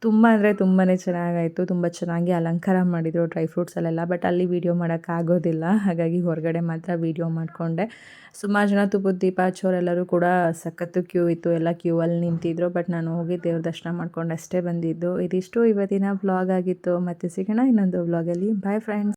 [SPEAKER 3] ತುಂಬ ಅಂದರೆ ತುಂಬಾ ಚೆನ್ನಾಗಾಯಿತು. ತುಂಬ ಚೆನ್ನಾಗಿ ಅಲಂಕಾರ ಮಾಡಿದರು ಡ್ರೈ ಫ್ರೂಟ್ಸಲ್ಲೆಲ್ಲ. ಬಟ್ ಅಲ್ಲಿ ವೀಡಿಯೋ ಮಾಡೋಕ್ಕಾಗೋದಿಲ್ಲ. ಹಾಗಾಗಿ ಹೊರಗಡೆ ಮಾತ್ರ ವೀಡಿಯೋ ಮಾಡಿಕೊಂಡೆ. ಸುಮಾರು ಜನ ತುಪ್ಪದ ದೀಪ ಹಚ್ಚೋರೆಲ್ಲರೂ ಕೂಡ ಸಖತ್ತು ಕ್ಯೂ ಇತ್ತು. ಎಲ್ಲ ಕ್ಯೂ ಅಲ್ಲಿ ನಿಂತಿದ್ರು. ಬಟ್ ನಾನು ಹೋಗಿ ದೇವ್ರ ದರ್ಶನ ಮಾಡ್ಕೊಂಡು ಅಷ್ಟೇ ಬಂದಿದ್ದು. ಇದಿಷ್ಟು ಇವತ್ತಿನ ವ್ಲಾಗ್ ಆಗಿತ್ತು. ಮತ್ತೆ ಸಿಗೋಣ ಇನ್ನೊಂದು ವ್ಲಾಗಲ್ಲಿ. Bye friends